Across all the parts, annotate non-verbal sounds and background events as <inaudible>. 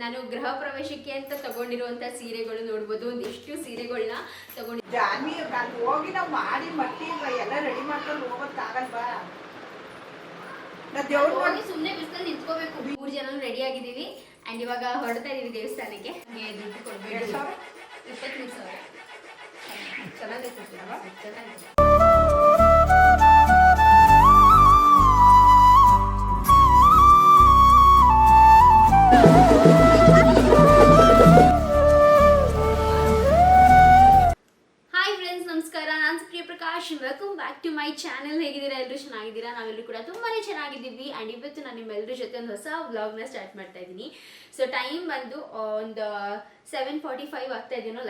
ನಾನು ಗೃಹ ಪ್ರವೇಶಕ್ಕೆ ಅಂತ ತಗೊಂಡಿರುವಂತ ಸೀರೆಗಳು ನೋಡ್ಬೋದು. ಒಂದಿಷ್ಟು ಸೀರೆಗಳನ್ನ ತಗೊಂಡಿ ಜಾನ್ವಿ ನಾನು ಹೋಗಿ ನಾವು ಮಾಡಿ ಮಟ್ಟಿ ಎಲ್ಲ ರೆಡಿ ಮಾಡ್ಕೊಂಡು ಹೋಗೋಕ್ಕಾಗಲ್ವಾ ಹೋಗಿ ಸುಮ್ಮನೆ ಬಿಸಿಲಲ್ಲಿ ನಿಂತ್ಕೋಬೇಕು. ಮೂರು ಜನ ರೆಡಿ ಆಗಿದ್ದೀವಿ. ಅಂಡ್ ಇವಾಗ ಹೊರಡ್ತಾ ಇದೀವಿ ದೇವಸ್ಥಾನಕ್ಕೆ. ದುಡ್ಡು ಕೊಡ್ಬೇಕು. ಎರಡ್ ಸಾವಿರ? ಚೆನ್ನಾಗಿದೆ. Prakash welcome back to my channel ಹೇಗಿದ್ದೀರಾ? ಎಲ್ಲರೂ ಚೆನ್ನಾಗಿದ್ದೀರಾ? ನಾವೆಲ್ಲರೂ ಕೂಡ ತುಂಬಾ ಚೆನ್ನಾಗಿದ್ದೀವಿ. ಆ್ಯಂಡ್ ಇವತ್ತು ನಾನು ನಿಮ್ಮೆಲ್ಲರ ಜೊತೆ ಒಂದು ಹೊಸ ವ್ಲಾಗ್ನ ಸ್ಟಾರ್ಟ್ ಮಾಡ್ತಾ ಇದ್ದೀನಿ. ಸೊ ಟೈಮ್ ಬಂದು ಒಂದು ಸೆವೆನ್ ಫಾರ್ಟಿ ಫೈವ್ ಆಗ್ತಾ ಇದೆಯೋ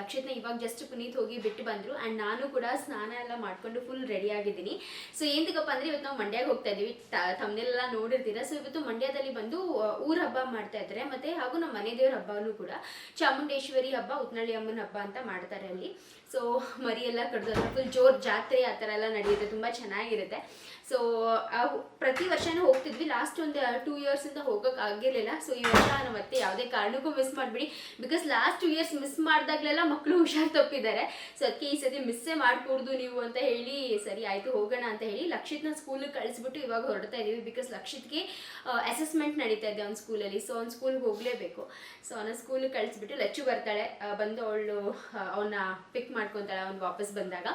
ಲಕ್ಷಿತ್ನ ಇವಾಗ ಜಸ್ಟ್ ಪುನೀತ್ ಹೋಗಿ ಬಿಟ್ಟು ಬಂದರು. ಆ್ಯಂಡ್ ನಾನು ಕೂಡ ಸ್ನಾನ ಎಲ್ಲ ಮಾಡಿಕೊಂಡು ಫುಲ್ ರೆಡಿ ಆಗಿದ್ದೀನಿ. ಸೊ ಏನಕ್ಕಪ್ಪ ಅಂದರೆ ಇವತ್ತು ನಾವು ಮಂಡ್ಯಗೆ ಹೋಗ್ತಾ ಇದ್ದೀವಿ ತಮ್ಮನೆಲ್ಲ ನೋಡಿರ್ತೀರಾ? ಸೊ ಇವತ್ತು ಮಂಡ್ಯದಲ್ಲಿ ಬಂದು ಊರ ಹಬ್ಬ ಮಾಡ್ತಾ ಇದ್ದಾರೆ. ಮತ್ತೆ ಹಾಗೂ ನಮ್ಮ ಮನೆ ದೇವ್ರ ಹಬ್ಬನೂ ಕೂಡ ಚಾಮುಂಡೇಶ್ವರಿ ಹಬ್ಬ ಉತ್ನಳ್ಳಿ ಅಮ್ಮನ ಹಬ್ಬ ಅಂತ ಮಾಡ್ತಾರೆ ಅಲ್ಲಿ. ಸೊ ಮರಿ ಎಲ್ಲ ಕಡ್ದು ಫುಲ್ ಜೋರ್ ಜಾತ್ರೆ ಆ ಥರ ಎಲ್ಲ ನಡೆಯುತ್ತೆ ತುಂಬ ಚೆನ್ನಾಗಿರುತ್ತೆ. ಸೊ ಪ್ರತಿ ವರ್ಷನೂ ಹೋಗ್ತಿದ್ವಿ. ಲಾಸ್ಟ್ ಒಂದು ಟೂ ಇಯರ್ಸಿಂದ ಹೋಗೋಕೆ ಆಗಿರಲಿಲ್ಲ. ಸೊ ಈ ವರ್ಷ ನಾವು ಮತ್ತೆ ಯಾವುದೇ ಕಾರಣಕ್ಕೂ ಮಿಸ್ ಮಾಡಿಬಿಡಿ. Because last two years miss ಮಾಡಿದಾಗಲೆಲ್ಲ ಮಕ್ಕಳು ಹುಷಾರು ತಪ್ಪಿದ್ದಾರೆ. ಸೊ ಅದಕ್ಕೆ ಈ ಸತಿ ಮಿಸ್ಸೇ ಮಾಡಕೂಡ್ದು ನೀವು ಅಂತ ಹೇಳಿ, ಸರಿ, ಆಯಿತು, ಹೋಗೋಣ ಅಂತ ಹೇಳಿ ಲಕ್ಷಿತ್ನ ಸ್ಕೂಲಿಗೆ ಕಳಿಸ್ಬಿಟ್ಟು ಇವಾಗ ಹೊರಡ್ತಾ ಇದ್ದೀವಿ ಬಿಕಾಸ್ ಲಕ್ಷಿತ್ಗೆ ಅಸೆಸ್ಮೆಂಟ್ ನಡೀತಾ ಇದೆ ಅವ್ನ ಸ್ಕೂಲಲ್ಲಿ ಸೊ ಅವ್ನ ಸ್ಕೂಲ್ಗೆ ಹೋಗಲೇಬೇಕು. ಸೊ ಅವನ ಸ್ಕೂಲಿಗೆ ಕಳಿಸ್ಬಿಟ್ಟು ಲಚ್ಚು ಬರ್ತಾಳೆ. ಬಂದು ಅವಳು ಅವನ್ನ ಪಿಕ್ ಮಾಡ್ಕೊತಾಳೆ, ಅವ್ನು ವಾಪಸ್ ಬಂದಾಗ.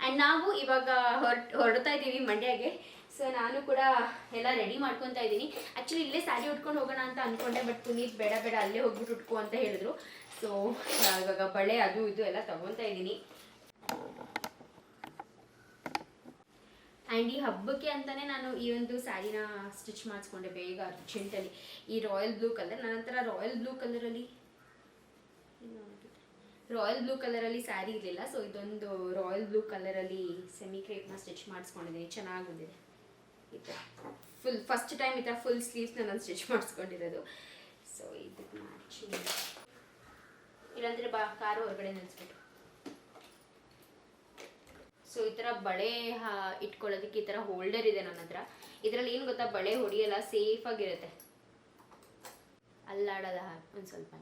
ಆ್ಯಂಡ್ ನಾವು ಇವಾಗ ಹೊರಟ್, ಹೊರಡ್ತಾ ಇದ್ದೀವಿ ಮಂಡ್ಯಗೆ. ಸೊ ನಾನು ಕೂಡ ಎಲ್ಲ ರೆಡಿ ಮಾಡ್ಕೊತಾ ಇದ್ದೀನಿ. ಆ್ಯಕ್ಚುಲಿ ಇಲ್ಲೇ ಸ್ಯಾರಿ ಉಟ್ಕೊಂಡು ಹೋಗೋಣ ಅಂತ ಅಂದ್ಕೊಂಡೆ ಬಟ್ ಪುನೀತ್ ಬೇಡ ಬೇಡ, ಅಲ್ಲೇ ಹೋಗ್ಬಿಟ್ಟು ಉಟ್ಕೋ ಅಂತ ಹೇಳಿದ್ರು. ಸೊ ಇವಾಗ ಬಳೆ ಅದು ಇದು ಎಲ್ಲ ತಗೊತಾ ಇದ್ದೀನಿ. ಆ್ಯಂಡ್ ಈ ಹಬ್ಬಕ್ಕೆ ಅಂತಲೇ ನಾನು ಈ ಒಂದು ಸ್ಯಾರಿನ ಸ್ಟಿಚ್ ಮಾಡಿಸ್ಕೊಂಡೆ ಬೇಗ ಅರ್ಜೆಂಟಲ್ಲಿ ಈ ರಾಯಲ್ ಬ್ಲೂ ಕಲರ್ ನನ್ನ ಹತ್ರ ರಾಯಲ್ ಬ್ಲೂ ಕಲರಲ್ಲಿ ರಾಯಲ್ ಬ್ಲೂ ಕಲರಲ್ಲಿ ಸ್ಯಾರಿ ಇರಲಿಲ್ಲ ಸೊ ಇದೊಂದು ರಾಯಲ್ ಬ್ಲೂ ಕಲರಲ್ಲಿ ಸೆಮಿ ಕ್ರೇಪ್ನ ಸ್ಟಿಚ್ ಮಾಡಿಸ್ಕೊಂಡಿದ್ದೀನಿ. ಚೆನ್ನಾಗಿ ಬಂದಿದೆ ಫುಲ್ ಫಸ್ಟ್ ಟೈಮ್ ಈ ಥರ ಫುಲ್ ಸ್ಲೀವ್ಸ್ನ ನಾನು ಸ್ಟಿಚ್ ಮಾಡಿಸ್ಕೊಂಡಿರೋದು. ಸೊ ಇದಕ್ಕೆ ಮ್ಯಾಚಿಂಗ್ ಇಲ್ಲಾಂದರೆ ಬಾ, ಕಾರು ಹೊರಗಡೆ ನಿಲ್ಲಿಸ್ಬಿಟ್ಟು ಸೊ ಈ ಥರ ಬಳೆ ಇಟ್ಕೊಳ್ಳೋದಕ್ಕೆ ಈ ಥರ ಹೋಲ್ಡರ್ ಇದೆ ನನ್ನ ಹತ್ರ. ಇದರಲ್ಲಿ ಏನು ಗೊತ್ತಾ, ಬಳೆ ಹೊಡಿಯಲ್ಲ ಸೇಫಾಗಿರುತ್ತೆ ಅಲ್ಲಾಡಲ್ಲ, ಒಂದು ಸ್ವಲ್ಪ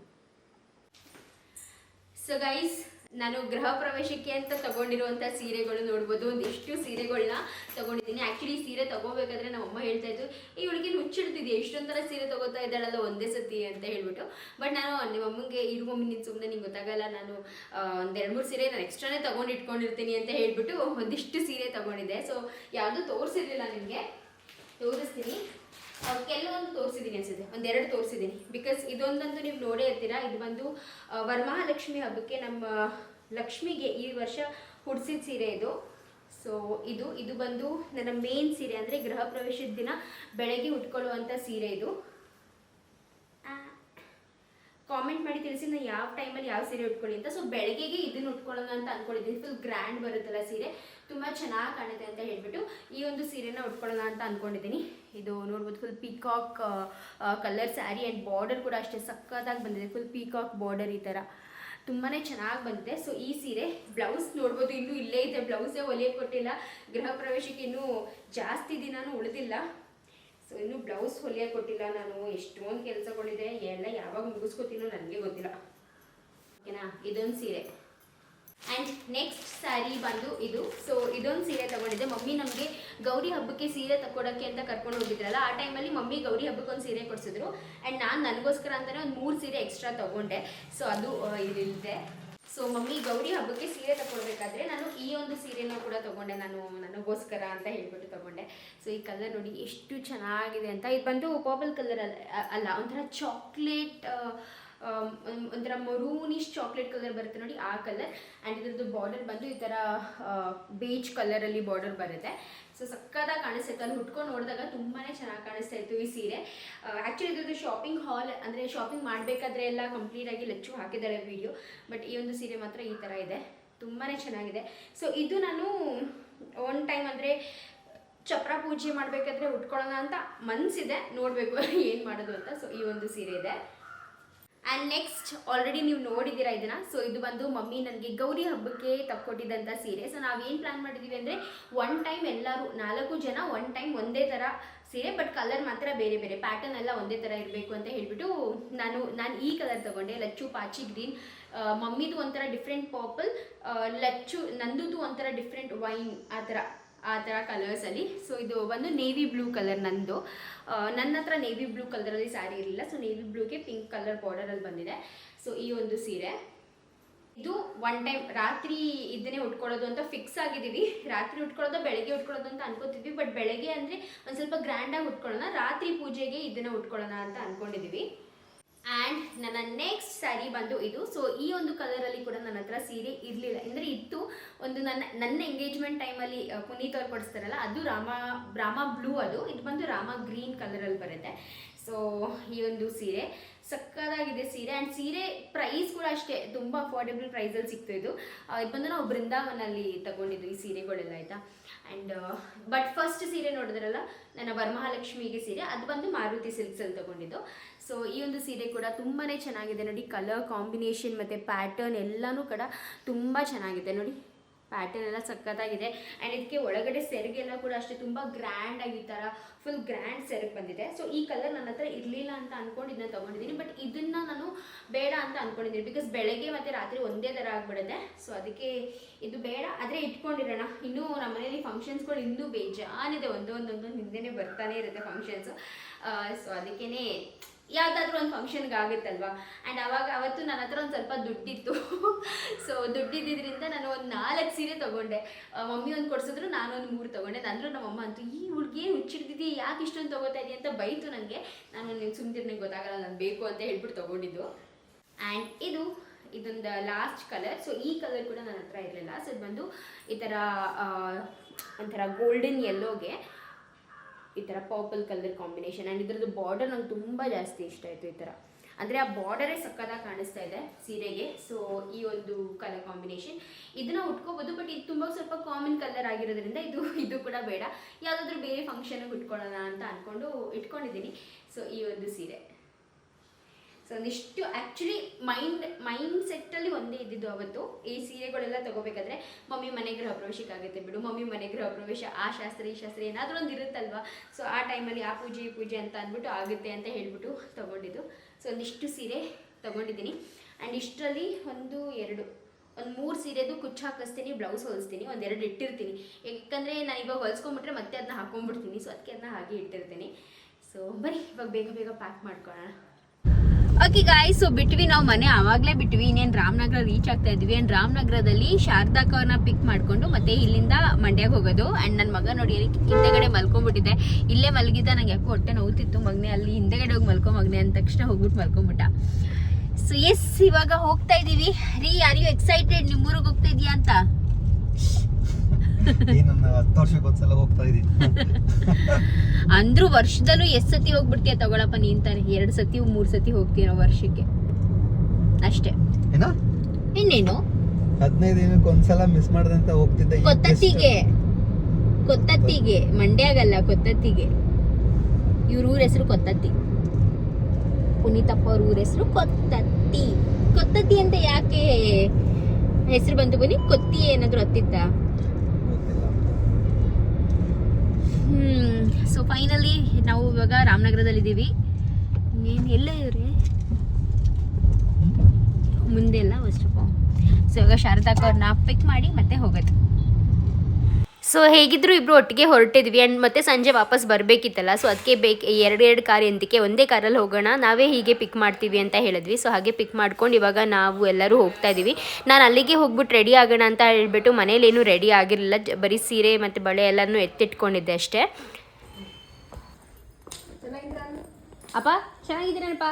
ಸೊ ಗೈಸ್ ನಾನು ಗೃಹ ಪ್ರವೇಶಕ್ಕೆ ಅಂತ ತಗೊಂಡಿರುವಂಥ ಸೀರೆಗಳು ನೋಡ್ಬೋದು. ಒಂದಿಷ್ಟು ಸೀರೆಗಳನ್ನ ತಗೊಂಡಿದ್ದೀನಿ. ಆ್ಯಕ್ಚುಲಿ ಸೀರೆ ತಗೋಬೇಕಾದ್ರೆ ನಮ್ಮ ಅಮ್ಮ ಹೇಳ್ತಾ ಇದ್ದು ಈ ಹುಡುಗಿ ಹುಚ್ಚಿಡ್ತಿದ್ದೆ ಎಷ್ಟೊಂಥರ ಸೀರೆ ತಗೋತಾ ಇದ್ದಾಳಲ್ಲ, ಒಂದೇ ಸತಿ ಅಂತ ಹೇಳ್ಬಿಟ್ಟು. ಬಟ್ ನಾನು ನಿಮ್ಮ ಅಮ್ಮಂಗೆ, ಇರು ಮಮ್ಮಿ ಸುಮ್ಮನೆ ನಿಂಗೆ ಗೊತ್ತಾಗಲ್ಲ. ನಾನು ಒಂದು ಎರಡು ಮೂರು ಸೀರೆ ನಾನು ಎಕ್ಸ್ಟ್ರಾನೇ ತಗೊಂಡು ಇಟ್ಕೊಂಡಿರ್ತೀನಿ ಅಂತ ಹೇಳ್ಬಿಟ್ಟು ಒಂದಿಷ್ಟು ಸೀರೆ ತಗೊಂಡಿದ್ದೆ. ಸೊ ಯಾವುದೂ ತೋರಿಸಿರ್ಲಿಲ್ಲ ನಿಮಗೆ. ತೋರಿಸ್ತೀನಿ. ಕೆಲವೊಂದು ತೋರಿಸಿದ್ದೀನಿ ಅನ್ಸುತ್ತೆ. ಒಂದೆರಡು ತೋರಿಸಿದ್ದೀನಿ ಬಿಕಾಸ್ ಇದೊಂದಂತೂ ನೀವು ನೋಡೇ ಇರ್ತೀರಾ? ಇದು ಬಂದು ವರ್ಮಹಾಲಕ್ಷ್ಮಿ ಹಬ್ಬಕ್ಕೆ ನಮ್ಮ ಲಕ್ಷ್ಮಿಗೆ ಈ ವರ್ಷ ಹುಡ್ಸಿದ ಸೀರೆ ಇದು. ಸೊ ಇದು ಇದು ಬಂದು ನನ್ನ ಮೇನ್ ಸೀರೆ ಅಂದರೆ ಗೃಹ ಪ್ರವೇಶದ ದಿನ ಬೆಳಗ್ಗೆ ಉಟ್ಕೊಳ್ಳುವಂಥ ಸೀರೆ ಇದು. ಕಾಮೆಂಟ್ ಮಾಡಿ ತಿಳಿಸಿ ನಾನು ಯಾವ ಟೈಮಲ್ಲಿ ಯಾವ ಸೀರೆ ಉಟ್ಕೊಳ್ಳಿ ಅಂತ. ಸೊ ಬೆಳಗ್ಗೆಗೆ ಇದನ್ನು ಉಟ್ಕೊಳ್ಳೋಣ ಅಂತ ಅನ್ಕೊಂಡಿದ್ದೀನಿ ಫುಲ್ ಗ್ರ್ಯಾಂಡ್ ಬರುತ್ತಲ್ಲ ಸೀರೆ. ತುಂಬ ಚೆನ್ನಾಗಿ ಕಾಣುತ್ತೆ ಅಂತ ಹೇಳ್ಬಿಟ್ಟು ಈ ಒಂದು ಸೀರೆನ ಉಟ್ಕೊಳ್ಳೋಣ ಅಂತ ಅನ್ಕೊಂಡಿದ್ದೀನಿ ಇದು ನೋಡ್ಬೋದು full peacock colour sari and border ಕೂಡ ಅಷ್ಟೇ ಸಕ್ಕತ್ತಾಗಿ ಬಂದಿದೆ. ಫುಲ್ ಪೀಕಾಕ್ ಬಾರ್ಡರ್ ಈ ಥರ ತುಂಬಾ ಚೆನ್ನಾಗಿ ಬಂದಿದೆ. ಸೊ ಈ ಸೀರೆ ಬ್ಲೌಸ್ ನೋಡ್ಬೋದು, ಇನ್ನೂ ಇಲ್ಲೇ ಇದೆ. ಬ್ಲೌಸೇ ಹೊಲಿಯಕ್ಕೆ ಕೊಟ್ಟಿಲ್ಲ. ಗೃಹ ಪ್ರವೇಶಕ್ಕೆ ಇನ್ನೂ ಜಾಸ್ತಿ ದಿನಾನೂ ಉಳಿದಿಲ್ಲ. ಸೊ ಇನ್ನು ಬ್ಲೌಸ್ ಹೊಲಿಯೋಕೆ ಕೊಟ್ಟಿಲ್ಲ ನಾನು. ಎಷ್ಟೊಂದು ಕೆಲಸಗಳಿದೆ ಎಲ್ಲ ಯಾವಾಗ ಮುಗಿಸ್ಕೊತೀನೋ ನನಗೆ ಗೊತ್ತಿಲ್ಲ. ಓಕೆನಾ? ಇದೊಂದು ಸೀರೆ. ಆ್ಯಂಡ್ ನೆಕ್ಸ್ಟ್ ಸ್ಯಾರಿ ಬಂದು ಇದು. ಸೊ ಇದೊಂದು ಸೀರೆ ತಗೊಂಡಿದ್ದೆ. ಮಮ್ಮಿ ನಮಗೆ ಗೌರಿ ಹಬ್ಬಕ್ಕೆ ಸೀರೆ ತಗೊಳಕ್ಕೆ ಅಂತ ಕರ್ಕೊಂಡು ಹೋಗಿದ್ರಲ್ಲ, ಆ ಟೈಮಲ್ಲಿ ಮಮ್ಮಿ ಗೌರಿ ಹಬ್ಬಕ್ಕೆ ಒಂದು ಸೀರೆ ಕೊಡಿಸಿದ್ರು. ಆ್ಯಂಡ್ ನಾನು ನನಗೋಸ್ಕರ ಅಂತಲೇ ಒಂದು ಮೂರು ಸೀರೆ ಎಕ್ಸ್ಟ್ರಾ ತಗೊಂಡೆ. ಸೊ ಅದು ಇಲ್ಲಿದೆ ಸೊ ಮಮ್ಮಿ, ಗೌರಿ ಹಬ್ಬಕ್ಕೆ ಸೀರೆ ತಗೊಳ್ಬೇಕಾದ್ರೆ ನಾನು ಈ ಒಂದು ಸೀರೆನ ಕೂಡ ತಗೊಂಡೆ. ನಾನು ನನಗೋಸ್ಕರ ಅಂತ ಹೇಳ್ಬಿಟ್ಟು ತಗೊಂಡೆ. ಸೊ ಈ ಕಲರ್ ನೋಡಿ ಎಷ್ಟು ಚೆನ್ನಾಗಿದೆ ಅಂತ. ಇದು ಬಂದು ಪರ್ಪಲ್ ಕಲರ್ ಅಲ್ಲ ಅಲ್ಲ, ಒಂಥರ ಚಾಕ್ಲೇಟ್ ಒಂಥರ ಮರೂನಿಶ್ ಚಾಕ್ಲೇಟ್ ಕಲರ್ ಬರುತ್ತೆ ನೋಡಿ ಆ ಕಲರ್ ಆ್ಯಂಡ್ ಇದರದ್ದು ಬಾರ್ಡರ್ ಬಂದು ಈ ಥರ ಬೇಜ್ ಕಲರಲ್ಲಿ ಬಾರ್ಡರ್ ಬರುತ್ತೆ. ಸೊ ಸಕ್ಕದಾಗಿ ಕಾಣಿಸುತ್ತೆ ಅಲ್ಲಿ ಹುಟ್ಕೊಂಡು ನೋಡಿದಾಗ ತುಂಬಾ ಚೆನ್ನಾಗಿ ಕಾಣಿಸ್ತಾ ಇತ್ತು ಈ ಸೀರೆ. ಆ್ಯಕ್ಚುಲಿ ಇದ್ರದ್ದು ಶಾಪಿಂಗ್ ಹಾಲ್ ಅಂದರೆ ಶಾಪಿಂಗ್ ಮಾಡಬೇಕಾದ್ರೆ ಎಲ್ಲ ಕಂಪ್ಲೀಟಾಗಿ ಲಚ್ಚು ಹಾಕಿದ್ದಾಳೆ ವಿಡಿಯೋ ಬಟ್ ಈ ಒಂದು ಸೀರೆ ಮಾತ್ರ ಈ ಥರ ಇದೆ. ತುಂಬಾ ಚೆನ್ನಾಗಿದೆ. ಸೊ ಇದು ನಾನು ಒನ್ ಟೈಮ್ ಅಂದರೆ ಚಪ್ರ ಪೂಜೆ ಮಾಡಬೇಕಾದ್ರೆ ಉಟ್ಕೊಳ್ಳೋಣ ಅಂತ ಮನಸ್ಸಿದೆ ನೋಡಬೇಕು <laughs> ಏನು ಮಾಡೋದು ಅಂತ. ಸೊ ಈ ಒಂದು ಸೀರೆ ಇದೆ. ಆ್ಯಂಡ್ ನೆಕ್ಸ್ಟ್ ಆಲ್ರೆಡಿ ನೀವು ನೋಡಿದ್ದೀರಾ ಇದನ್ನು? ಸೊ ಇದು ಬಂದು ಮಮ್ಮಿ ನನಗೆ ಗೌರಿ ಹಬ್ಬಕ್ಕೆ ತಕ್ಕೊಟ್ಟಿದ್ದಂಥ ಸೀರೆ. ಸೊ ನಾವೇನು ಪ್ಲ್ಯಾನ್ ಮಾಡಿದ್ದೀವಿ ಅಂದರೆ ಒನ್ ಟೈಮ್ ಎಲ್ಲರೂ, ನಾಲ್ಕು ಜನ ಒನ್ ಟೈಮ್ ಒಂದೇ ಥರ ಸೀರೆ ಬಟ್ ಕಲರ್ ಮಾತ್ರ ಬೇರೆ ಬೇರೆ. ಪ್ಯಾಟರ್ನ್ ಎಲ್ಲ ಒಂದೇ ಥರ ಇರಬೇಕು ಅಂತ ಹೇಳಿಬಿಟ್ಟು, ನಾನು ನಾನು ಈ ಕಲರ್ ತಗೊಂಡೆ. ಲಚ್ಚು, ಪಾಚಿ ಗ್ರೀನ್ ಮಮ್ಮಿದು ಒಂಥರ ಡಿಫ್ರೆಂಟ್ ಪರ್ಪಲ್ ಲಚ್ಚು, ನಂದುದು ಒಂಥರ ಡಿಫ್ರೆಂಟ್ ವೈನ್ ಆ ಥರ ಆ ಥರ ಕಲರ್ಸಲ್ಲಿ ಸೊ ಇದು ಬಂದು ನೇವಿ ಬ್ಲೂ ಕಲರ್ ನಂದು. ನನ್ನ ಹತ್ರ ನೇವಿ ಬ್ಲೂ ಕಲರಲ್ಲಿ ಸ್ಯಾರಿ ಇರಲಿಲ್ಲ. ಸೊ ನೇವಿ ಬ್ಲೂಗೆ ಪಿಂಕ್ ಕಲರ್ ಬಾರ್ಡರಲ್ಲಿ ಬಂದಿದೆ. ಸೊ ಈ ಒಂದು ಸೀರೆ. ಇದು ಒನ್ ಟೈಮ್ ರಾತ್ರಿ ಇದನ್ನೇ ಉಟ್ಕೊಳ್ಳೋದು ಅಂತ ಫಿಕ್ಸ್ ಆಗಿದ್ದೀವಿ. ರಾತ್ರಿ ಉಟ್ಕೊಳ್ಳೋದು, ಬೆಳಗ್ಗೆ ಉಟ್ಕೊಳ್ಳೋದು ಅಂತ ಅನ್ಕೋತಿದ್ವಿ. ಬಟ್ ಬೆಳಗ್ಗೆ ಅಂದರೆ ಒಂದು ಸ್ವಲ್ಪ ಗ್ರ್ಯಾಂಡಾಗಿ ಉಟ್ಕೊಳ್ಳೋಣ. ರಾತ್ರಿ ಪೂಜೆಗೆ ಇದನ್ನು ಉಟ್ಕೊಳ್ಳೋಣ ಅಂತ ಅನ್ಕೊಂಡಿದ್ದೀವಿ. ಆ್ಯಂಡ್ ನನ್ನ ನೆಕ್ಸ್ಟ್ ಸ್ಯಾರಿ ಬಂದು ಇದು. ಸೊ ಈ ಒಂದು ಕಲರಲ್ಲಿ ಕೂಡ ನನ್ನ ಹತ್ರ ಸೀರೆ ಇರಲಿಲ್ಲ. ಅಂದರೆ ಇತ್ತು ಒಂದು ನನ್ನ ನನ್ನ ಎಂಗೇಜ್ಮೆಂಟ್ ಟೈಮಲ್ಲಿ ಪುನೀತ್ ಅವ್ರು ಕೊಡಿಸ್ತಾರಲ್ಲ, ಅದು ರಾಮ ರಾಮ ಬ್ಲೂ ಅದು. ಇದು ಬಂದು ರಾಮ ಗ್ರೀನ್ ಕಲರಲ್ಲಿ ಬರುತ್ತೆ. ಸೊ ಈ ಒಂದು ಸೀರೆ. ಸಕ್ಕದಾಗಿದೆ ಸೀರೆ. ಆ್ಯಂಡ್ ಸೀರೆ ಪ್ರೈಸ್ ಕೂಡ ಅಷ್ಟೇ, ತುಂಬ ಅಫೋರ್ಡೆಬಲ್ ಪ್ರೈಸಲ್ಲಿ ಸಿಕ್ತು ಇದು. ಇದು ಬಂದು ನಾವು ಬೃಂದಾವನಲ್ಲಿ ತಗೊಂಡಿದ್ದು ಈ ಸೀರೆಗಳೆಲ್ಲ, ಆಯಿತಾ? ಆ್ಯಂಡ್ ಬಟ್ ಫಸ್ಟ್ ಸೀರೆ ನೋಡಿದ್ರಲ್ಲ, ನನ್ನ ವರಮಹಾಲಕ್ಷ್ಮಿಗೆ ಸೀರೆ. ಅದು ಬಂದು ಮಾರುತಿ ಸಿಲ್ಕ್ಸಲ್ಲಿ ತಗೊಂಡಿದ್ದು. ಸೊ ಈ ಒಂದು ಸೀರೆ ಕೂಡ ತುಂಬಾ ಚೆನ್ನಾಗಿದೆ. ನೋಡಿ ಕಲರ್ ಕಾಂಬಿನೇಷನ್ ಮತ್ತು ಪ್ಯಾಟರ್ನ್ ಎಲ್ಲನೂ ಕೂಡ ತುಂಬ ಚೆನ್ನಾಗಿದೆ. ನೋಡಿ ಪ್ಯಾಟರ್ನ್ ಎಲ್ಲ ಸಕ್ಕತ್ತಾಗಿದೆ ಆ್ಯಂಡ್ ಇದಕ್ಕೆ ಒಳಗಡೆ ಸೆರಗೆಲ್ಲ ಕೂಡ ಅಷ್ಟೇ, ತುಂಬ ಗ್ರ್ಯಾಂಡ್ ಆಗಿ ಥರ ಫುಲ್ ಗ್ರ್ಯಾಂಡ್ ಸೆರಗ್ ಬಂದಿದೆ. ಸೊ ಈ ಕಲರ್ ನನ್ನ ಹತ್ರ ಇರಲಿಲ್ಲ ಅಂತ ಅಂದ್ಕೊಂಡು ಇದನ್ನ ತೊಗೊಂಡಿದ್ದೀನಿ. ಬಟ್ ಇದನ್ನು ನಾನು ಬೇಡ ಅಂತ ಅಂದ್ಕೊಂಡಿದ್ದೀನಿ ಬಿಕಾಸ್ ಬೆಳಗ್ಗೆ ಮತ್ತು ರಾತ್ರಿ ಒಂದೇ ಥರ ಆಗಿಬಿಡುತ್ತೆ. ಸೊ ಅದಕ್ಕೆ ಇದು ಬೇಡ. ಆದರೆ ಇಟ್ಕೊಂಡಿರೋಣ. ಇನ್ನೂ ನಮ್ಮ ಮನೇಲಿ ಫಂಕ್ಷನ್ಸ್ಗಳು ಇನ್ನೂ ಬೇಜಾನಿದೆ ಒಂದೊಂದೊಂದೊಂದು ಹಿಂದೆನೇ ಬರ್ತಾನೆ ಇರುತ್ತೆ ಫಂಕ್ಷನ್ಸು ಸೊ ಅದಕ್ಕೇ ಯಾವುದಾದ್ರೂ ಒಂದು ಫಂಕ್ಷನ್ಗೆ ಆಗುತ್ತಲ್ವಾ ಆ್ಯಂಡ್ ಅವಾಗ ಅವತ್ತು ನನ್ನ ಹತ್ರ ಒಂದು ಸ್ವಲ್ಪ ದುಡ್ಡಿತ್ತು. <laughs> ಸೊ ದುಡ್ಡಿದ್ದರಿಂದ ನಾನು ಒಂದು ನಾಲ್ಕು ಸೀರೆ ತೊಗೊಂಡೆ. ಮಮ್ಮಿ ಒಂದು ಕೊಡಿಸಿದ್ರು, ನಾನು ಒಂದು ಮೂರು ತೊಗೊಂಡೆ. ನಮ್ಮ ನಮ್ಮಮ್ಮ ಅಂತೂ, ಈ ಹುಡುಗಿ ಹುಚ್ಚಿಡ್ದಿದ್ದಿ ಯಾಕೆ ಇಷ್ಟೊಂದು ತೊಗೋತಾ ಇದೀಯ? ಅಂತ ಬೈತು ನನಗೆ ನಾನು ನಿಮ್ಗೆ ಸುಮ್ಮನೆ ಗೊತ್ತಾಗಲ್ಲ ನಾನು ಬೇಕು ಅಂತ ಹೇಳ್ಬಿಟ್ಟು ತೊಗೊಂಡಿದ್ದು. ಆ್ಯಂಡ್ ಇದು, ಇದೊಂದು ಲಾಸ್ಟ್ ಕಲರ್ ಸೊ ಈ ಕಲರ್ ಕೂಡ ನನ್ನ ಹತ್ರ ಇರಲಿಲ್ಲ. ಸೊ ಇದು ಬಂದು, ಈ ಥರ ಒಂಥರ ಗೋಲ್ಡನ್ ಯೆಲ್ಲೋಗೆ ಈ ಥರ ಪರ್ಪಲ್ ಕಲರ್ ಕಾಂಬಿನೇಷನ್ ಆ್ಯಂಡ್ ಇದ್ರದ್ದು ಬಾರ್ಡರ್ ನಂಗೆ ತುಂಬ ಜಾಸ್ತಿ ಇಷ್ಟ ಆಯಿತು ಈ ಥರ ಅಂದರೆ ಆ ಬಾರ್ಡರೇ ಸಕ್ಕದಾಗಿ ಕಾಣಿಸ್ತಾ ಇದೆ ಸೀರೆಗೆ. ಸೊ ಈ ಒಂದು ಕಲರ್ ಕಾಂಬಿನೇಷನ್ ಇದನ್ನ ಉಟ್ಕೋಬೋದು ಬಟ್ ಇದು ತುಂಬ ಸ್ವಲ್ಪ ಕಾಮನ್ ಕಲರ್ ಆಗಿರೋದ್ರಿಂದ ಇದು ಇದು ಕೂಡ ಬೇಡ. ಯಾವುದಾದ್ರೂ ಬೇರೆ ಫಂಕ್ಷನ್ಗೆ ಉಟ್ಕೊಳ್ಳೋಣ ಅಂತ ಅಂದ್ಕೊಂಡು ಇಟ್ಕೊಂಡಿದ್ದೀನಿ. ಸೊ ಈ ಒಂದು ಸೀರೆ. ಸೊ ಒಂದಿಷ್ಟು ಆ್ಯಕ್ಚುಲಿ ಮೈಂಡ್ ಮೈಂಡ್ ಸೆಟ್ಟಲ್ಲಿ ಒಂದೇ ಇದ್ದಿದ್ದು ಅವತ್ತು. ಈ ಸೀರೆಗಳೆಲ್ಲ ತಗೋಬೇಕಾದ್ರೆ ಮಮ್ಮಿ ಮನೆ ಗೃಹ ಪ್ರವೇಶಕ್ಕಾಗುತ್ತೆ ಬಿಡು. ಮಮ್ಮಿ ಮನೆ ಗೃಹ ಪ್ರವೇಶ, ಆ ಶಾಸ್ತ್ರ, ಈ ಶಾಸ್ತ್ರ ಏನಾದರೂ ಒಂದು ಇರುತ್ತಲ್ವಾ? ಸೊ ಆ ಟೈಮಲ್ಲಿ ಆ ಪೂಜೆ, ಈ ಪೂಜೆ ಅಂತ ಅಂದ್ಬಿಟ್ಟು ಆಗುತ್ತೆ ಅಂತ ಹೇಳಿಬಿಟ್ಟು ತಗೊಂಡಿದ್ದು. ಸೊ ಒಂದಿಷ್ಟು ಸೀರೆ ತಗೊಂಡಿದ್ದೀನಿ. ಆ್ಯಂಡ್ ಇಷ್ಟರಲ್ಲಿ ಒಂದು ಎರಡು, ಒಂದು ಮೂರು ಸೀರೆದು ಕುಚ್ಚು ಹಾಕಿಸ್ತೀನಿ, ಬ್ಲೌಸ್ ಹೊಲಿಸ್ತೀನಿ ಒಂದೆರಡು ಇಟ್ಟಿರ್ತೀನಿ. ಯಾಕಂದರೆ ನಾನು ಇವಾಗ ಹೊಲಿಸ್ಕೊಂಬಿಟ್ರೆ ಮತ್ತೆ ಅದನ್ನ ಹಾಕೊಂಡ್ಬಿಡ್ತೀನಿ. ಸೊ ಅದಕ್ಕೆ ಅದನ್ನ ಹಾಗೆ ಇಟ್ಟಿರ್ತೀನಿ. ಸೊ ಬರೀ ಇವಾಗ ಬೇಗ ಬೇಗ ಪ್ಯಾಕ್ ಮಾಡ್ಕೊಳ್ಳೋಣ. ಓಕೆ ಗಾಯ್ಸ್ ಸೊ ಬಿಟ್ವಿ ನಾವು ಮನೆ, ಆವಾಗಲೇ ಬಿಟ್ವಿ. ಇನ್ನೇನು ರಾಮನಗರ ರೀಚ್ ಆಗ್ತಾ ಇದ್ವಿ. ಆ್ಯಂಡ್ ರಾಮನಗರದಲ್ಲಿ ಶಾರದಾ ಕವರ್ನ ಪಿಕ್ ಮಾಡಿಕೊಂಡು ಮತ್ತೆ ಇಲ್ಲಿಂದ ಮಂಡ್ಯಕ್ಕೆ ಹೋಗೋದು. ಆ್ಯಂಡ್ ನನ್ನ ಮಗ ನೋಡಿ ಹಿಂದೆಗಡೆ ಮಲ್ಕೊಂಡ್ಬಿಟ್ಟಿದ್ದೆ ಇಲ್ಲೇ ಮಲಗಿದ್ದ ನಂಗೆ ಯಾಕೋ ಹೊಟ್ಟೆ ನೋವುತ್ತಿತ್ತು ಮಗನೆ. ಅಲ್ಲಿ ಹಿಂದೆಗಡೆ ಹೋಗಿ ಮಲ್ಕೊ ಮಗ್ನೆ ಅಂದ ತಕ್ಷಣ ಹೋಗ್ಬಿಟ್ಟು ಮಲ್ಕೊಂಬಿಟ್ಟ. ಸೊ ಎಸ್ ಇವಾಗ ಹೋಗ್ತಾ ಇದ್ದೀವಿ. ರೀ ಯಾರಿಗೂ ಎಕ್ಸೈಟೆಡ್ ನಿಮ್ಮೂರಿಗೆ ಹೋಗ್ತಾ ಇದೆಯಾ ಅಂತ? ಹತ್ತು ವರ್ಷಕ್ಕೆ ಒಂದ್ಸಲ ಹೋಗ್ತಾ ಇದೀನಿ. <laughs> ಅಂದ್ರೂ ವರ್ಷದಲ್ಲೂ ಎಷ್ಟ್ ಸತಿ ಹೋಗ್ಬಿಡ್ತೀಯ ತಗೊಳಪ್ಪ ನೀನ್ ತಾನೆ? ಎರಡು ಸತಿ ಮೂರು ಸತಿ ಹೋಗ್ತೀಯ ವರ್ಷಕ್ಕೆ? ಅಷ್ಟೇ. ಏನ? ಇನ್ನೇನು? ಹದಿನೈದು ದಿನಕ್ಕೆ ಒಂದ್ಸಲ ಮಿಸ್ ಮಾಡ್ದಂತ ಹೋಗ್ತಿದ್ದೆ ಈಗ ಕೊತ್ತತ್ತಿಗೆ. ಕೊತ್ತತ್ತಿಗೆ. ಮಂಡ್ಯಾಗಲ್ಲ ಕೊತ್ತತ್ತಿಗೆ. ಇವ್ರ ಊರ ಹೆಸರು ಕೊತ್ತತ್ತಿ. ಪುನೀತಪ್ಪ ಅವ್ರ ಊರ ಹೆಸರು ಕೊತ್ತತ್ತಿ. ಕೊತ್ತತ್ತಿ ಅಂತ ಯಾಕೆ ಹೆಸರು ಬಂತು ಬನ್ನಿ? ಕೊತ್ತಿ ಏನಾದ್ರು ಹತ್ತಿತ್ತ ಗೊತ್ತಿಲ್ಲ ಹ್ಮ್ ಸೊ ಫೈನಲಿ ನಾವು ಇವಾಗ ರಾಮನಗರದಲ್ಲಿದ್ದೀವಿ. ಇನ್ನೇನು ಎಲ್ಲ ಇವ್ರಿ? ಮುಂದೆ ಎಲ್ಲ ವಸ್ತ್ರಪ್ಪ ಸೊ ಇವಾಗ ಶಾರದಾಕ್ ಅವ್ರನ್ನ ಪಿಕ್ ಮಾಡಿ ಮತ್ತೆ ಹೋಗೋದು. ಸೊ ಹೇಗಿದ್ರು ಇಬ್ರು ಒಟ್ಟಿಗೆ ಹೊರಟಿದ್ವಿ ಆ್ಯಂಡ್ ಮತ್ತೆ ಸಂಜೆ ವಾಪಸ್ ಬರಬೇಕಿತ್ತಲ್ಲ. ಸೊ ಅದಕ್ಕೆ ಬೇಕು ಎರಡು ಎರಡು ಕಾರ್ ಎಂತಕ್ಕೆ ಒಂದೇ ಕಾರಲ್ಲಿ ಹೋಗೋಣ. ನಾವೇ ಹೀಗೆ ಪಿಕ್ ಮಾಡ್ತೀವಿ ಅಂತ ಹೇಳಿದ್ವಿ. ಸೊ ಹಾಗೆ ಪಿಕ್ ಮಾಡ್ಕೊಂಡು ಇವಾಗ ನಾವು ಎಲ್ಲರೂ ಹೋಗ್ತಾ ಇದ್ದೀವಿ ನಾನು ಅಲ್ಲಿಗೆ ಹೋಗ್ಬಿಟ್ಟು ರೆಡಿ ಆಗೋಣ ಅಂತ ಹೇಳ್ಬಿಟ್ಟು ಮನೇಲೇನು ರೆಡಿ ಆಗಿರಲಿಲ್ಲ. ಬರೀ ಸೀರೆ ಮತ್ತು ಬಳೆ ಎಲ್ಲನೂ ಎತ್ತಿಟ್ಕೊಂಡಿದ್ದೆ ಅಷ್ಟೇ. ಅಪ್ಪ ಚೆನ್ನಾಗಿದ್ದೀನಪ್ಪ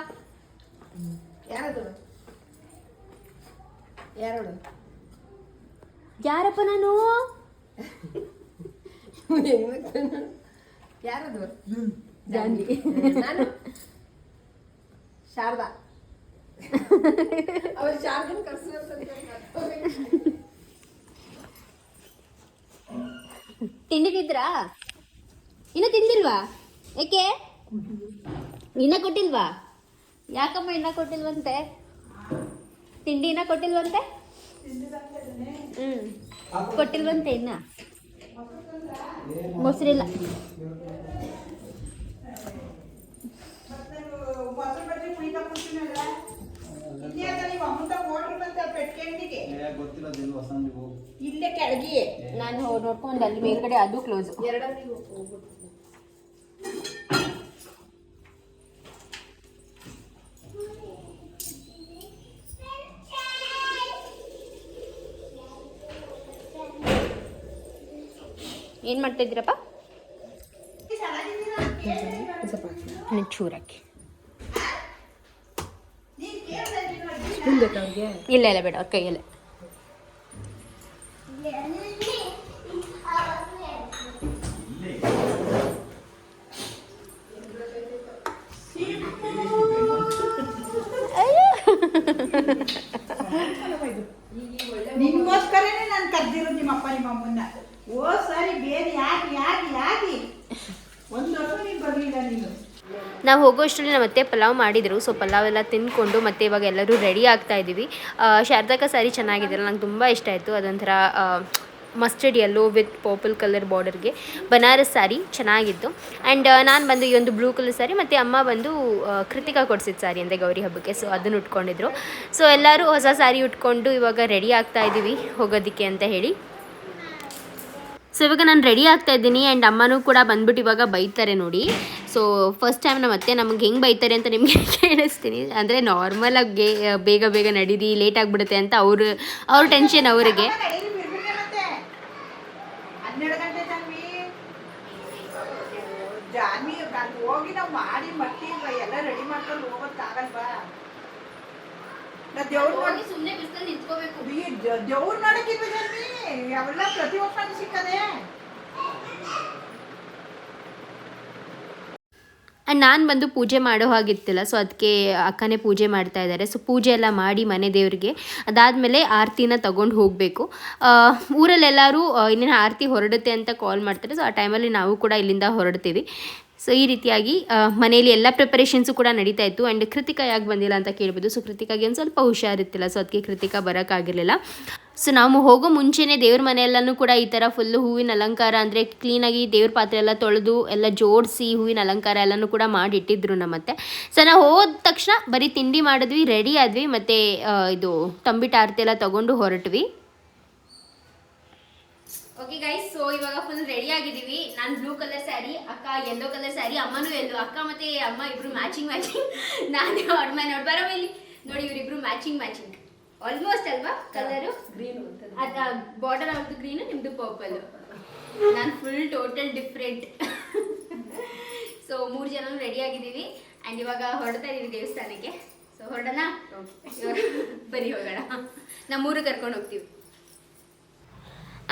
ಯಾರಪ್ಪ ನಾನು? <laughs> ಯಾರದು? ಜಾನ್ವಿ ನಾನು? ಶಾರದಾ. <laughs> ಅವ್ರು ಶಾರದನ್ ತಿಂಡಿ ತಿಂದ್ರಾ? ಇನ್ನ ತಿಂದಿಲ್ವಾ? ಯಾಕೆ ಇನ್ನ ಕೊಟ್ಟಿಲ್ವಾ? ಯಾಕಮ್ಮ ಇನ್ನ ಕೊಟ್ಟಿಲ್ವಂತೆ? ತಿಂಡಿ ಇನ್ನ ಕೊಟ್ಟಿಲ್ವಂತೆ? ಕೊಟ್ಟಿಲ್ವಂತ ಇನ್ನ? ಮೊಸರಿಲ್ಲ. ಇಲ್ಲೇ ಕೆಳಗೆ ನಾನು ನೋಡ್ಕೊಂಡು ಅಲ್ಲಿ ಮೇಲ್ಗಡೆ ಅದು ಕ್ಲೋಸ್ ಎರಡವರಿಗೆ ಹೋಗ್ಬಿಟ್ಟು ಏನು ಮಾಡ್ತಾ ಇದ್ದೀರಪ್ಪ? ಚೂರಾಕಿ ಇಲ್ಲ ಇಲ್ಲ ಬೇಡ ಅವ್ರ ಕೈಯಲ್ಲೇ. ನಿಮಗೋಸ್ಕರನೇ ನಾನು ಓ, ಸರಿ, ಬೇರೆ ಯಾಕೆ ಯಾಕೆ ಯಾಕೆ? ನಾವು ಹೋಗೋ ಅಷ್ಟರಲ್ಲಿ ನಮ್ಮ ಅತ್ತೆ ಪಲಾವ್ ಮಾಡಿದರು. ಸೊ ಪಲಾವ್ ಎಲ್ಲ ತಿಂದ್ಕೊಂಡು ಮತ್ತೆ ಇವಾಗ ಎಲ್ಲರೂ ರೆಡಿ ಆಗ್ತಾ ಇದ್ದೀವಿ. ಶಾರದಾಕ ಸ್ಯಾರಿ ಚೆನ್ನಾಗಿದೆಯಲ್ಲ, ನಂಗೆ ತುಂಬ ಇಷ್ಟ ಆಯಿತು. ಅದೊಂಥರ mustard yellow with purple colour ಬಾರ್ಡರ್ಗೆ Banaras ಸಾರಿ ಚೆನ್ನಾಗಿತ್ತು. ಆ್ಯಂಡ್ ನಾನು ಬಂದು ಈ ಒಂದು ಬ್ಲೂ ಕಲರ್ ಸಾರಿ ಮತ್ತು ಅಮ್ಮ ಬಂದು ಕೃತಿಕಾ ಕೊಡ್ಸಿದ್ದು ಸಾರಿ ಅಂದರೆ ಗೌರಿ ಹಬ್ಬಕ್ಕೆ. ಸೊ ಅದನ್ನು ಉಟ್ಕೊಂಡಿದ್ರು. ಸೊ ಎಲ್ಲರೂ ಹೊಸ ಸಾರಿ ಉಟ್ಕೊಂಡು ಇವಾಗ ರೆಡಿ ಆಗ್ತಾ ಇದ್ದೀವಿ ಹೋಗೋದಕ್ಕೆ ಅಂತ ಹೇಳಿ. ಸೊ ಇವಾಗ ನಾನು ರೆಡಿ ಆಗ್ತಾ ಇದ್ದೀನಿ ಆ್ಯಂಡ್ ಅಮ್ಮನೂ ಕೂಡ ಬಂದ್ಬಿಟ್ಟು ಇವಾಗ ಬೈತಾರೆ ನೋಡಿ. ಸೊ ಫಸ್ಟ್ ಟೈಮ್ ನಮ್ಮ ಅತ್ತೆ ನಮ್ಗೆ ಹೆಂಗೆ ಬೈತಾರೆ ಅಂತ ನಿಮಗೆ <laughs> ಕೇಳಿಸ್ತೀನಿ. ಅಂದರೆ ನಾರ್ಮಲಾಗಿ ಬೇಗ ಬೇಗ ನಡೀರಿ ಲೇಟ್ ಆಗಿಬಿಡುತ್ತೆ ಅಂತ ಅವರು ಅವ್ರ ಟೆನ್ಷನ್ ಅವರಿಗೆ ನಡೀರಿ ಬಿಡ್ಬಿಟ್ಟೆ ಮತ್ತೆ ಹನ್ನೆರಡು ಗಂಟೆ ಜಾನ್ವಿ ಜಾನ್ವಿ ಅಲ್ಲಿ ಹೋಗಿ ನಾವು ಮಾಡಿ ಮಟ್ಟಿ ಎಲ್ಲ ರೆಡಿ ಮಾಡ್ಕೊಂಡು ಹೋಗೋಕ್ಕಾಗಲ್ವಾ ನಾ ದೇವ್ರ ನೋಡಿ ಸುಮ್ಮನೆ ಬಿಸಿಲಲ್ಲಿ ನಿಂತ್ಕೋಬೇಕು. ದೇವ್ರ ನೋಡಕ್ಕೆ ಅವೆಲ್ಲ ಪ್ರತಿ ವರ್ಷ ಸಿಕ್ಕದೆ. ಆ್ಯಂಡ್ ನಾನು ಬಂದು ಪೂಜೆ ಮಾಡೋ ಹಾಗಿತ್ತಿಲ್ಲ ಸೊ ಅದಕ್ಕೆ ಅಕ್ಕನೇ ಪೂಜೆ ಮಾಡ್ತಾ ಇದ್ದಾರೆ ಸೊ ಪೂಜೆ ಎಲ್ಲ ಮಾಡಿ ಮನೆ ದೇವರಿಗೆ ಅದಾದಮೇಲೆ ಆರತಿನ ತಗೊಂಡು ಹೋಗಬೇಕು. ಊರಲ್ಲೆಲ್ಲರೂ ಇನ್ನೇನು ಆರತಿ ಹೊರಡುತ್ತೆ ಅಂತ ಕಾಲ್ ಮಾಡ್ತಾರೆ. ಸೊ ಆ ಟೈಮಲ್ಲಿ ನಾವು ಕೂಡ ಇಲ್ಲಿಂದ ಹೊರಡ್ತೀವಿ. ಸೊ ಈ ರೀತಿಯಾಗಿ ಮನೆಯಲ್ಲಿ ಎಲ್ಲ ಪ್ರಿಪರೇಷನ್ಸು ಕೂಡ ನಡೀತಾ ಇತ್ತು. ಆ್ಯಂಡ್ ಕೃತಿಕಾ ಯಾಕೆ ಬಂದಿಲ್ಲ ಅಂತ ಕೇಳ್ಬೋದು. ಸೊ ಕೃತಿಕಾಗೆ ಒಂದು ಸ್ವಲ್ಪ ಹುಷಾರಿತ್ತಿಲ್ಲ ಸೊ ಅದಕ್ಕೆ ಕೃತಿಕಾ ಬರೋಕ್ಕಾಗಿರಲಿಲ್ಲ ಸೊ ನಾವು ಹೋಗೋ ಮುಂಚೆನೇ ದೇವ್ರ ಮನೆಯಲ್ಲೂ ಕೂಡ ಈ ಥರ ಫುಲ್ಲು ಹೂವಿನ ಅಲಂಕಾರ ಅಂದರೆ ಕ್ಲೀನಾಗಿ ದೇವ್ರ ಪಾತ್ರೆ ಎಲ್ಲ ತೊಳೆದು, ಎಲ್ಲ ಜೋಡಿಸಿ ಹೂವಿನ ಅಲಂಕಾರ ಎಲ್ಲನೂ ಕೂಡ ಮಾಡಿಟ್ಟಿದ್ರು ನಮ್ಮತ್ತೆ ಸೊ ನಾವು ಹೋದ ತಕ್ಷಣ ಬರೀ ತಿಂಡಿ ಮಾಡಿದ್ವಿ ರೆಡಿ ಆದ್ವಿ. ಮತ್ತು ಇದು ತಂಬಿಟ್ಟು ಆರತಿ ಎಲ್ಲ ತೊಗೊಂಡು ಹೊರಟ್ವಿ. ಓಕೆ ಗೈಸ್ ಸೊ ಇವಾಗ ಫುಲ್ ರೆಡಿ ಆಗಿದ್ದೀವಿ. ನಾನು ಬ್ಲೂ ಕಲರ್ ಸ್ಯಾರಿ ಅಕ್ಕ ಯೆಲ್ಲೋ ಕಲರ್ ಸ್ಯಾರಿ ಅಮ್ಮನೂ ಎಲ್ಲೋ ಅಕ್ಕ ಮತ್ತೆ ಅಮ್ಮ ಇಬ್ರು ಮ್ಯಾಚಿಂಗ್ ಮ್ಯಾಚಿಂಗ್ ನಾನು ಅಡ್ಮ ನೋಡಿ ಬರೋ ಇಲ್ಲಿ. ನೋಡಿ ಇವರಿಬ್ರು ಮ್ಯಾಚಿಂಗ್ ಮ್ಯಾಚಿಂಗ್ ಆಲ್ಮೋಸ್ಟ್ ಅಲ್ವಾ ಕಲರು ಗ್ರೀನ್ ಅದ ಬಾರ್ಡರ್ ಅವ್ರದ್ದು ಗ್ರೀನು ನಿಮ್ದು ಪರ್ಪಲ್ ನಾನು ಫುಲ್ ಟೋಟಲ್ ಡಿಫ್ರೆಂಟ್ ಸೊ ಮೂರು ಜನ ರೆಡಿ ಆಗಿದ್ದೀವಿ. ಆ್ಯಂಡ್ ಇವಾಗ ಹೊರಡ್ತಾ ಇದೀವಿ ದೇವಸ್ಥಾನಕ್ಕೆ. ಸೊ ಹೊರಡೋಣ? <laughs> ಬರೀ ಹೋಗೋಣ. ನಮ್ಮೂರು ಕರ್ಕೊಂಡು ಹೋಗ್ತೀವಿ.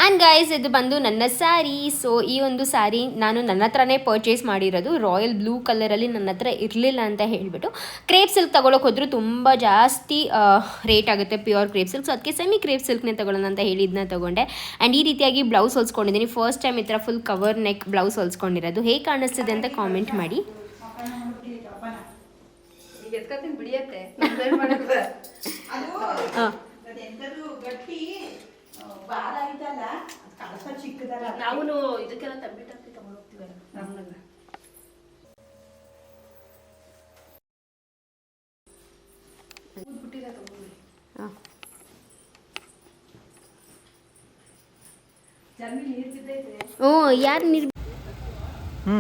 ಆ್ಯಂಡ್ ಗೈಸ್ ಇದು ಬಂದು ನನ್ನ ಸ್ಯಾರಿ ಸೊ ಈ ಒಂದು ಸ್ಯಾರಿ ನಾನು ನನ್ನ ಹತ್ರನೇ ಪರ್ಚೇಸ್ ಮಾಡಿರೋದು. ರಾಯಲ್ ಬ್ಲೂ ಕಲರಲ್ಲಿ ನನ್ನ ಹತ್ರ ಇರಲಿಲ್ಲ ಅಂತ ಹೇಳಿಬಿಟ್ಟು. ಕ್ರೇಪ್ ಸಿಲ್ಕ್ ತಗೊಳಕ್ಕೆ ಹೋದರೂ ತುಂಬ ಜಾಸ್ತಿ ರೇಟ್ ಆಗುತ್ತೆ ಪ್ಯೂರ್ ಕ್ರೇಪ್ ಸಿಲ್ಕ್ ಸೊ ಅದಕ್ಕೆ ಸೆಮಿ ಕ್ರೇಪ್ ಸಿಲ್ಕ್ನೇ ತಗೊಳ್ಳೋಣ ಅಂತ ಹೇಳಿ ಇದನ್ನ ತೊಗೊಂಡೆ. ಆ್ಯಂಡ್ ಈ ರೀತಿಯಾಗಿ ಬ್ಲೌಸ್ ಹೊಲ್ಸ್ಕೊಂಡಿದ್ದೀನಿ. ಫಸ್ಟ್ ಟೈಮ್ ಈ ಥರ ಫುಲ್ ಕವರ್ ನೆಕ್ ಬ್ಲೌಸ್ ಹೊಲ್ಸ್ಕೊಂಡಿರೋದು. ಹೇಗೆ ಕಾಣಿಸ್ತಿದೆ ಅಂತ ಕಾಮೆಂಟ್ ಮಾಡಿ. ಬಿಡಿಯತ್ತೆ ಅದು ಇದಲ್ಲ ಕಳಸ ಚಿಕ್ಕದಲ್ಲ. ನಾವು ಇದಕ್ಕೆಲ್ಲ ತಂಬಿಟ್ಟು ಹಾಕಿ ತಗೊಂಡು ಹೋಗ್ತೀವಲ್ಲ ರಾಮನಗರ ಊದ್ಬಿಟ್ಟಿಲ್ಲ ತಗೊಂಡ್ರಿ ಹಾಂ. ಜರ್ಮಿ ನೀರು ಬಿದ್ದೈತೆ ಓ ಯಾರು ನೀರು ಹ್ಞೂ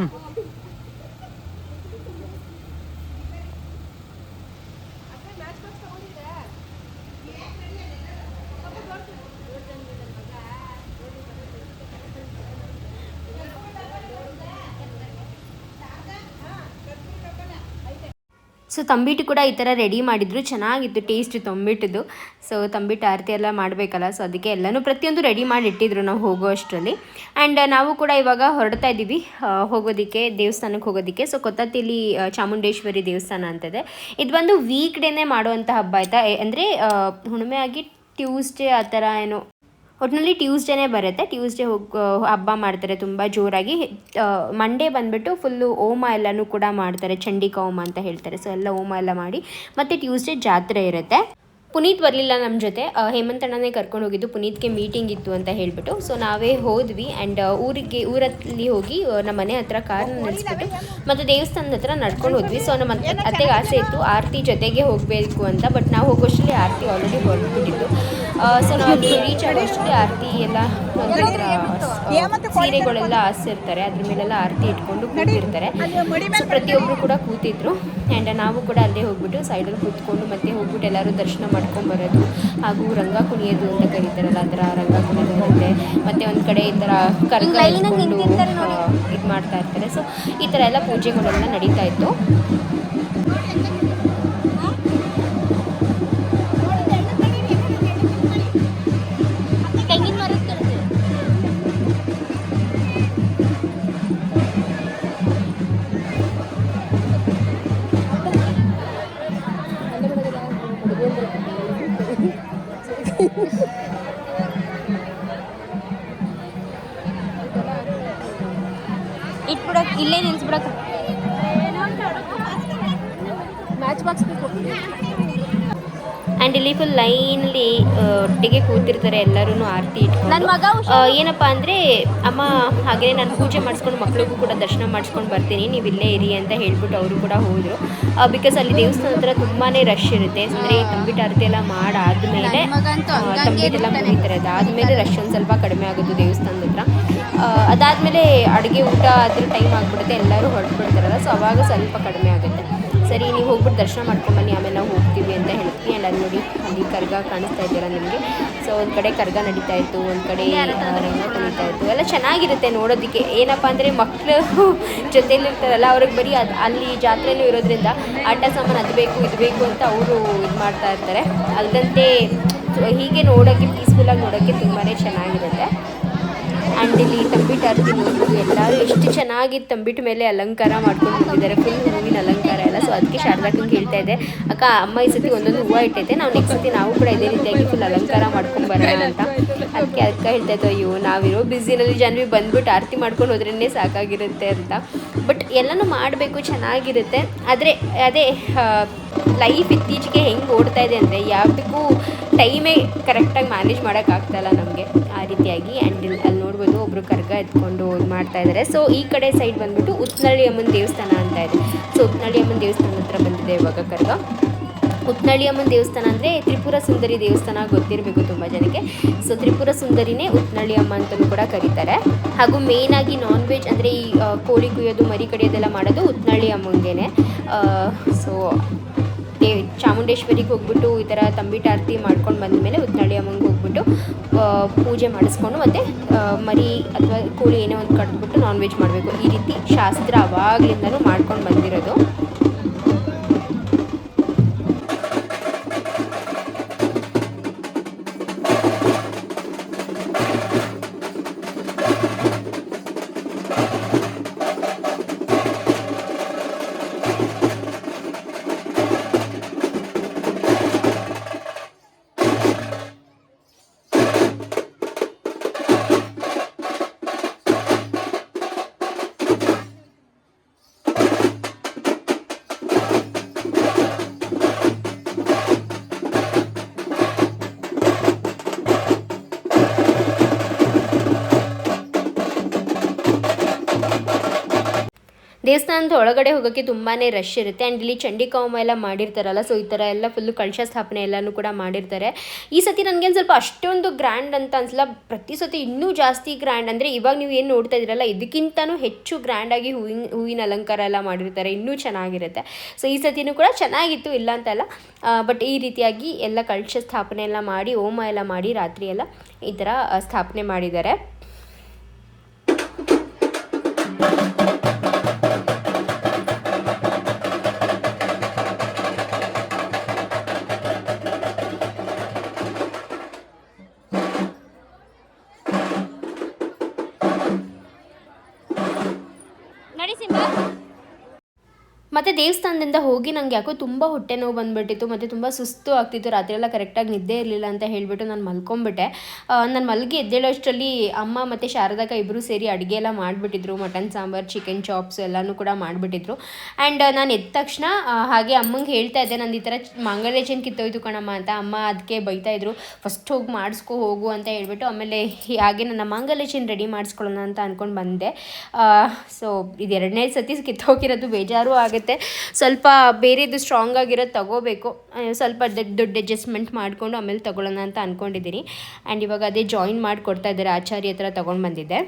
ಸೊ ತಂಬಿಟ್ಟು ಕೂಡ ಈ ಥರ ರೆಡಿ ಮಾಡಿದ್ರು. ಚೆನ್ನಾಗಿತ್ತು ಟೇಸ್ಟ್ ತಂಬಿಟ್ಟದು ಸೊ ತಂಬಿಟ್ಟು ಆರತಿ ಎಲ್ಲ ಮಾಡಬೇಕಲ್ಲ. ಸೊ ಅದಕ್ಕೆ ಎಲ್ಲನೂ ಪ್ರತಿಯೊಂದು ರೆಡಿ ಮಾಡಿ ಇಟ್ಟಿದ್ರು ನಾವು ಹೋಗೋ ಅಷ್ಟರಲ್ಲಿ. ಆ್ಯಂಡ್ ನಾವು ಕೂಡ ಇವಾಗ ಹೊರಡ್ತಾ ಇದ್ದೀವಿ. ಹೋಗೋದಕ್ಕೆ, ದೇವಸ್ಥಾನಕ್ಕೆ ಹೋಗೋದಕ್ಕೆ. ಸೊ ಕೊತ್ತತ್ತಿಲಿ ಚಾಮುಂಡೇಶ್ವರಿ ದೇವಸ್ಥಾನ ಅಂತಿದೆ. ಇದು ಬಂದು ವೀಕ್ ಡೇನೇ ಮಾಡುವಂಥ ಹಬ್ಬ ಆಯಿತಾ? ಅಂದರೆ ಹುಣ್ಣಿಮೆ ಆಗಿ ಟ್ಯೂಸ್ಡೇ ಆ ಥರ ಏನೋ ಒಟ್ಟಿನಲ್ಲಿ ಟ್ಯೂಸ್ಡೇನೇ ಬರುತ್ತೆ. ಟ್ಯೂಸ್ಡೇ ಹೋಗಿ, ಹಬ್ಬ ಮಾಡ್ತಾರೆ ತುಂಬ ಜೋರಾಗಿ. ಮಂಡೇ ಬಂದುಬಿಟ್ಟು ಫುಲ್ಲು ಹೋಮ ಎಲ್ಲನೂ ಕೂಡ ಮಾಡ್ತಾರೆ. ಚಂಡಿಕಾ ಹೋಮ ಅಂತ ಹೇಳ್ತಾರೆ. ಸೊ ಎಲ್ಲ ಹೋಮ ಎಲ್ಲ ಮಾಡಿ. ಮತ್ತು ಟ್ಯೂಸ್ಡೇ ಜಾತ್ರೆ ಇರುತ್ತೆ. ಪುನೀತ್ ಬರಲಿಲ್ಲ ನಮ್ಮ ಜೊತೆ. ಹೇಮಂತಣ್ಣನೇ ಕರ್ಕೊಂಡು ಹೋಗಿದ್ದು. ಪುನೀತ್ಗೆ ಮೀಟಿಂಗ್ ಇತ್ತು ಅಂತ ಹೇಳಿಬಿಟ್ಟು. ಸೊ ನಾವೇ ಹೋದ್ವಿ ಆ್ಯಂಡ್ ಊರಿಗೆ, ಊರಲ್ಲಿ ಹೋಗಿ ನಮ್ಮ ಮನೆ ಹತ್ರ ಕಾರ್ನ ನಿಲ್ಲಿಸ್ಬಿಟ್ಟು ಮತ್ತು ದೇವಸ್ಥಾನದ ಹತ್ರ ನಡ್ಕೊಂಡು ಹೋದ್ವಿ. ಸೊ ನಮ್ಮ ಅತ್ತೆ- ಅತ್ತೆಗೆ ಆಸೆ ಇತ್ತು. ಆರತಿ ಜೊತೆಗೆ ಹೋಗಬೇಕು ಅಂತ. ಬಟ್ ನಾವು ಹೋಗೋಷ್ಟರಲ್ಲಿ ಆರತಿ ಆಲ್ರೆಡಿ ಹೊರಟ್ಬಿಟ್ಟಿದ್ದು. ಸೊ ನಾವು ಅಲ್ಲಿ ರೀಚ್ ಆರತಿ ಎಲ್ಲ ಸೀರೆಗಳೆಲ್ಲ ಆಸಿರ್ತಾರೆ ಅದ್ರ ಮೇಲೆಲ್ಲ ಆರತಿ ಇಟ್ಕೊಂಡು ಕೂತಿರ್ತಾರೆ. ಸೊ ಪ್ರತಿಯೊಬ್ಬರು ಕೂಡ ಕೂತಿದ್ರು ಆ್ಯಂಡ್ ನಾವು ಕೂಡ ಅಲ್ಲೇ ಹೋಗ್ಬಿಟ್ಟು ಸೈಡಲ್ಲಿ ಕೂತ್ಕೊಂಡು ಮತ್ತೆ ಹೋಗ್ಬಿಟ್ಟು ಎಲ್ಲರೂ ದರ್ಶನ ಮಾಡ್ಕೊಂಡು ಬರೋದು ಹಾಗೂ ರಂಗ ಕುಣಿಯೋದು ಅಂತ ಕರೀತಾರಲ್ಲ ಆ ಥರ ರಂಗ ಕುಣಿಯೋದು ಮತ್ತೆ ಮತ್ತೆ ಒಂದು ಕಡೆ ಈ ಥರ ಕರ್ಗ ಇಟ್ಕೊಂಡು ಇದು ಮಾಡ್ತಾ ಇರ್ತಾರೆ. ಸೊ ಈ ಥರ ಎಲ್ಲ ಪೂಜೆಗಳೆಲ್ಲ ನಡೀತಾ ಇತ್ತು. ಒಟ್ಟಿಗೆ ಕೂತಿರ್ತಾರೆ ಎಲ್ಲರೂ ಆರತಿ ಇಟ್ಕೊಂಡು. ಏನಪ್ಪ ಅಂದರೆ ಅಮ್ಮ ಹಾಗೆ ನಾನು ಪೂಜೆ ಮಾಡಿಸ್ಕೊಂಡು ಮಕ್ಕಳಿಗೂ ಕೂಡ ದರ್ಶನ ಮಾಡಿಸ್ಕೊಂಡು ಬರ್ತೀನಿ ನೀವು ಇಲ್ಲೇ ಇರಿ ಅಂತ ಹೇಳ್ಬಿಟ್ಟು ಅವರು ಕೂಡ ಹೋದರು. ಬಿಕಾಸ್ ಅಲ್ಲಿ ದೇವಸ್ಥಾನ ಹತ್ರ ತುಂಬಾ ರಶ್ ಇರುತ್ತೆ. ಅಂದರೆ ಈ ತಂಬಿಟ್ಟು ಆರತಿ ಎಲ್ಲ ಮಾಡಾದ್ಮೇಲೆ ತಂಬಿಟ್ಟೆಲ್ಲ. ಮುಗಿತಾರೆ ಅದಾದಮೇಲೆ ರಶ್ ಒಂದು ಸ್ವಲ್ಪ ಕಡಿಮೆ ಆಗೋದು ದೇವಸ್ಥಾನದ ಹತ್ರ. ಅದಾದಮೇಲೆ ಅಡುಗೆ ಊಟ ಅದ್ರ ಟೈಮ್ ಆಗಿಬಿಡುತ್ತೆ ಎಲ್ಲರೂ ಹೊರಟ್ಬಿಡ್ತಾರಲ್ಲ ಸೊ ಅವಾಗ ಸ್ವಲ್ಪ ಕಡಿಮೆ ಆಗುತ್ತೆ. ಸರಿ, ನೀವು ಹೋಗ್ಬಿಟ್ಟು ದರ್ಶನ ಮಾಡ್ಕೊಂಬನ್ನಿ ಆಮೇಲೆ ನಾವು ಹೋಗ್ತೀವಿ ಅಂತ ಹೇಳ್ತೀವಿ. ಆ್ಯಂಡ್ ಅಲ್ಲಿ ನೋಡಿ, ಅಲ್ಲಿ ಕರ್ಗ ಕಾಣಿಸ್ತಾ ಇದ್ದೀರಾ ನಿಮಗೆ? ಸೊ ಒಂದು ಕಡೆ ಕರ್ಗ ನಡೀತಾ ಇತ್ತು, ಒಂದು ಕಡೆ ರಂಗ ಕುಣಿತಾ ಇತ್ತು. ಎಲ್ಲ ಚೆನ್ನಾಗಿರುತ್ತೆ ನೋಡೋದಕ್ಕೆ. ಏನಪ್ಪ ಅಂದರೆ ಮಕ್ಕಳು <laughs> ಜೊತೆಯಲ್ಲಿರ್ತಾರಲ್ಲ ಅವ್ರಿಗೆ ಬರೀ ಅದು, ಅಲ್ಲಿ ಜಾತ್ರೆಯೂ ಇರೋದ್ರಿಂದ ಆಟ ಸಾಮಾನು ಅದು ಬೇಕು, ಇದು ಬೇಕು ಅಂತ ಅವರು ಇದು ಮಾಡ್ತಾ ಇರ್ತಾರೆ. ಅಲ್ಲದಂತೆ ಹೀಗೆ ನೋಡೋಕ್ಕೆ ಪೀಸ್ಫುಲ್ಲಾಗಿ ನೋಡೋಕ್ಕೆ ತುಂಬಾ ಚೆನ್ನಾಗಿರುತ್ತೆ. ಆ್ಯಂಡ್ ಇಲ್ಲಿ ತಂಬಿಟ್ಟು ಆರತಿ ನೋಡ್ಬೋದು ಎಲ್ಲರೂ ಎಷ್ಟು ಚೆನ್ನಾಗಿ ತಂಬಿಟ್ಟು ಮೇಲೆ ಅಲಂಕಾರ ಮಾಡ್ಕೊಂಡು ಬಂದಿದ್ದಾರೆ. ಫುಲ್ ಹೂವಿನ ಅಲಂಕಾರ ಎಲ್ಲ. ಸೊ ಅದಕ್ಕೆ ಶಾರದಾಕಂಗೆ ಹೇಳ್ತಾ ಇದ್ದೆ, ಅಕ್ಕ, ಅಮ್ಮ ಈ ಸತಿ ಒಂದೊಂದು ಹೂವು ಇಟ್ಟೈತೆ. ನಾವು ನೆಕ್ಸ್ಟ್ ಸತಿ ನಾವು ಕೂಡ ಇದೇ ರೀತಿಯಾಗಿ ಫುಲ್ ಅಲಂಕಾರ ಮಾಡ್ಕೊಂಡು ಬರೋಣ ಅಂತ. ಅದಕ್ಕೆ ಅಕ್ಕ ಹೇಳ್ತಾ ಇದ್ದೋ ಅಯ್ಯೋ, ನಾವಿರೋ ಬ್ಯುಸಿನಲ್ಲಿ ಜನವಿ ಬಂದ್ಬಿಟ್ಟು ಆರತಿ ಮಾಡ್ಕೊಂಡು ಹೋದ್ರೇ ಸಾಕಾಗಿರುತ್ತೆ ಅಂತ. ಬಟ್ ಎಲ್ಲನೂ ಮಾಡಬೇಕು, ಚೆನ್ನಾಗಿರುತ್ತೆ. ಆದರೆ, ಅದೇ ಲೈಫ್ ಇತ್ತೀಚೆಗೆ ಹೆಂಗೆ ಓಡ್ತಾ ಇದೆ ಅಂದರೆ, ಯಾವುದಕ್ಕೂ ಟೈಮೇ ಕರೆಕ್ಟಾಗಿ ಮ್ಯಾನೇಜ್ ಮಾಡೋಕ್ಕಾಗ್ತಾಯಿಲ್ಲ ನಮಗೆ. ಆ ರೀತಿಯಾಗಿ ಆ್ಯಂಡ್ ಅಲ್ಲಿ ನೋಡ್ಬೋದು. ಒಬ್ಬರು ಕರ್ಗ ಎತ್ಕೊಂಡು ಇದು ಮಾಡ್ತಾ ಇದ್ದಾರೆ ಸೊ ಈ ಕಡೆ ಸೈಡ್ ಬಂದ್ಬಿಟ್ಟು ಉತ್ನಳ್ಳಿ ಅಮ್ಮನ ದೇವಸ್ಥಾನ ಅಂತ ಇದೆ. ಸೊ ಉತ್ನಳ್ಳಿ ಅಮ್ಮನ ದೇವಸ್ಥಾನ ಹತ್ರ ಬಂದಿದೆ ಇವಾಗ ಕರ್ಗ ಉತ್ನಳ್ಳಿ ಅಮ್ಮನ ದೇವಸ್ಥಾನ ಅಂದರೆ ತ್ರಿಪುರ ಸುಂದರಿ ದೇವಸ್ಥಾನ ಗೊತ್ತಿರಬೇಕು ತುಂಬ ಜನಕ್ಕೆ. ಸೊ ತ್ರಿಪುರ ಸುಂದರಿನೇ ಉತ್ನಳ್ಳಿ ಅಮ್ಮ ಅಂತಲೂ ಕೂಡ ಕರೀತಾರೆ. ಹಾಗೂ ಮೇಯ್ನಾಗಿ ನಾನ್ ವೆಜ್ ಅಂದರೆ ಈ ಕೋಳಿ ಕುಯ್ಯೋದು, ಮರಿ ಕಡಿಯೋದೆಲ್ಲ ಮಾಡೋದು ಉತ್ನಳ್ಳಿ ಅಮ್ಮಂಗೆ ಸೊ ದೇ ಚಾಮುಂಡೇಶ್ವರಿಗೆ ಹೋಗ್ಬಿಟ್ಟು ಈ ಥರ ತಂಬಿಟ್ಟು ಆರತಿ ಮಾಡ್ಕೊಂಡು ಬಂದ ಮೇಲೆ ಉತ್ನಳ್ಳಿ ಅಮ್ಮಂಗೆ ಹೋಗ್ಬಿಟ್ಟು ಪೂಜೆ ಮಾಡಿಸ್ಕೊಂಡು ಮತ್ತು ಮರಿ ಅಥವಾ ಕೋಳಿ ಏನೋ ಒಂದು ಕಟ್ಬಿಟ್ಟು ನಾನ್ ವೆಜ್ ಮಾಡಬೇಕು. ಈ ರೀತಿ ಶಾಸ್ತ್ರ ಅವಾಗಲಿಂದನೂ ಮಾಡ್ಕೊಂಡು ಬಂದಿರೋದು. ದೇವಸ್ಥಾನದ ಒಳಗಡೆ ಹೋಗೋಕ್ಕೆ ತುಂಬಾ ರಶ್ ಇರುತ್ತೆ. ಆ್ಯಂಡ್ ಇಲ್ಲಿ ಚಂಡಿಕಾವಮ ಎಲ್ಲ ಮಾಡಿರ್ತಾರಲ್ಲ ಸೊ ಈ ಥರ ಎಲ್ಲ ಫುಲ್ಲು ಕಳಶ ಸ್ಥಾಪನೆ ಎಲ್ಲನೂ ಕೂಡ ಮಾಡಿರ್ತಾರೆ. ಈ ಸತಿ ನನಗೇನು ಸ್ವಲ್ಪ ಅಷ್ಟೊಂದು ಗ್ರ್ಯಾಂಡ್ ಅಂತ ಅನ್ಸಲ್ಲ, ಪ್ರತಿ ಸತಿ ಇನ್ನೂ ಜಾಸ್ತಿ ಗ್ರ್ಯಾಂಡ್ ಅಂದರೆ ಇವಾಗ ನೀವು ಏನು ನೋಡ್ತಾ ಇದ್ದೀರಲ್ಲ, ಇದಕ್ಕಿಂತನೂ ಹೆಚ್ಚು ಗ್ರ್ಯಾಂಡಾಗಿ ಹೂವಿನ ಹೂವಿನ ಅಲಂಕಾರ ಎಲ್ಲ ಮಾಡಿರ್ತಾರೆ. ಇನ್ನೂ ಚೆನ್ನಾಗಿರುತ್ತೆ. ಸೊ ಈ ಸತಿನೂ ಕೂಡ ಚೆನ್ನಾಗಿತ್ತು, ಇಲ್ಲ ಅಂತಲ್ಲ ಬಟ್ ಈ ರೀತಿಯಾಗಿ ಎಲ್ಲ ಕಳಶ ಸ್ಥಾಪನೆ ಎಲ್ಲ ಮಾಡಿ, ಹೋಮ ಎಲ್ಲ ಮಾಡಿ, ರಾತ್ರಿ ಎಲ್ಲ ಈ ಥರ ಸ್ಥಾಪನೆ ಮಾಡಿದ್ದಾರೆ. ಮತ್ತು ದೇವಸ್ಥಾನದಿಂದ ಹೋಗಿ ನನಗೆ ಯಾಕೋ ತುಂಬ ಹೊಟ್ಟೆ ನೋವು ಬಂದುಬಿಟ್ಟಿತ್ತು, ಮತ್ತು ತುಂಬ ಸುಸ್ತು ಆಗ್ತಿತ್ತು, ರಾತ್ರಿ ಎಲ್ಲ ಕರೆಕ್ಟಾಗಿ ನಿದ್ದೆ ಇರಲಿಲ್ಲ ಅಂತ ಹೇಳಿಬಿಟ್ಟು ನಾನು ಮಲ್ಕೊಂಬಿಟ್ಟೆ. ನಾನು ಮಲಗಿ ಎದ್ದೇಳೋಷ್ಟರಲ್ಲಿ ಅಮ್ಮ ಮತ್ತು ಶಾರದಕ್ಕ ಇಬ್ಬರು ಸೇರಿ ಅಡುಗೆ ಎಲ್ಲ ಮಾಡಿಬಿಟ್ಟಿದ್ರು, ಮಟನ್ ಸಾಂಬಾರು ಚಿಕನ್ ಚಾಪ್ಸ್ ಎಲ್ಲನೂ ಕೂಡ ಮಾಡಿಬಿಟ್ಟಿದ್ರು. ಆ್ಯಂಡ್ ನಾನು ಎದ್ದ ತಕ್ಷಣ ಹಾಗೆ ಅಮ್ಮಂಗೆ ಹೇಳ್ತಾ ಇದ್ದೆ, ನಂದು ಈ ಥರ ಮಾಂಗಲೇಶನ್ ಕಿತ್ತೋಯ್ತು ಕಣಮ್ಮ ಅಂತ. ಅಮ್ಮ ಅದಕ್ಕೆ ಬೈತಾ ಇದ್ರು, ಫಸ್ಟ್ ಹೋಗಿ ಮಾಡಿಸ್ಕೊ ಹೋಗು ಅಂತ ಹೇಳ್ಬಿಟ್ಟು ಆಮೇಲೆ ಹಾಗೆ ನನ್ನ ಮಾಂಗಲ್ಯ ಚೈನ್ ರೆಡಿ ಮಾಡಿಸ್ಕೊಳ್ಳೋಣ ಅಂತ ಅಂದ್ಕೊಂಡು ಬಂದೆ. ಸೊ ಇದು ಎರಡನೇ ಸತಿ ಕಿತ್ತೋಗಿರೋದು ಬೇಜಾರು ಆಗುತ್ತೆ. ಸ್ವಲ್ಪ ಬೇರೆದು ಸ್ಟ್ರಾಂಗ್ ಆಗಿರೋದು ತಗೋಬೇಕು. ಸ್ವಲ್ಪ ದುಡ್ಡು ಅಡ್ಜಸ್ಟ್ಮೆಂಟ್ ಮಾಡಿಕೊಂಡು ಆಮೇಲೆ ತೊಗೊಳ್ಳೋಣ ಅಂತ ಅಂದ್ಕೊಂಡಿದ್ದೀನಿ ಆ್ಯಂಡ್ ಇವಾಗ ಅದೇ ಜಾಯಿನ್ ಮಾಡಿಕೊಡ್ತಾ ಇದ್ದಾರೆ. ಆಚಾರ್ಯ ಹತ್ರ ತೊಗೊಂಡು ಬಂದಿದ್ದೆ.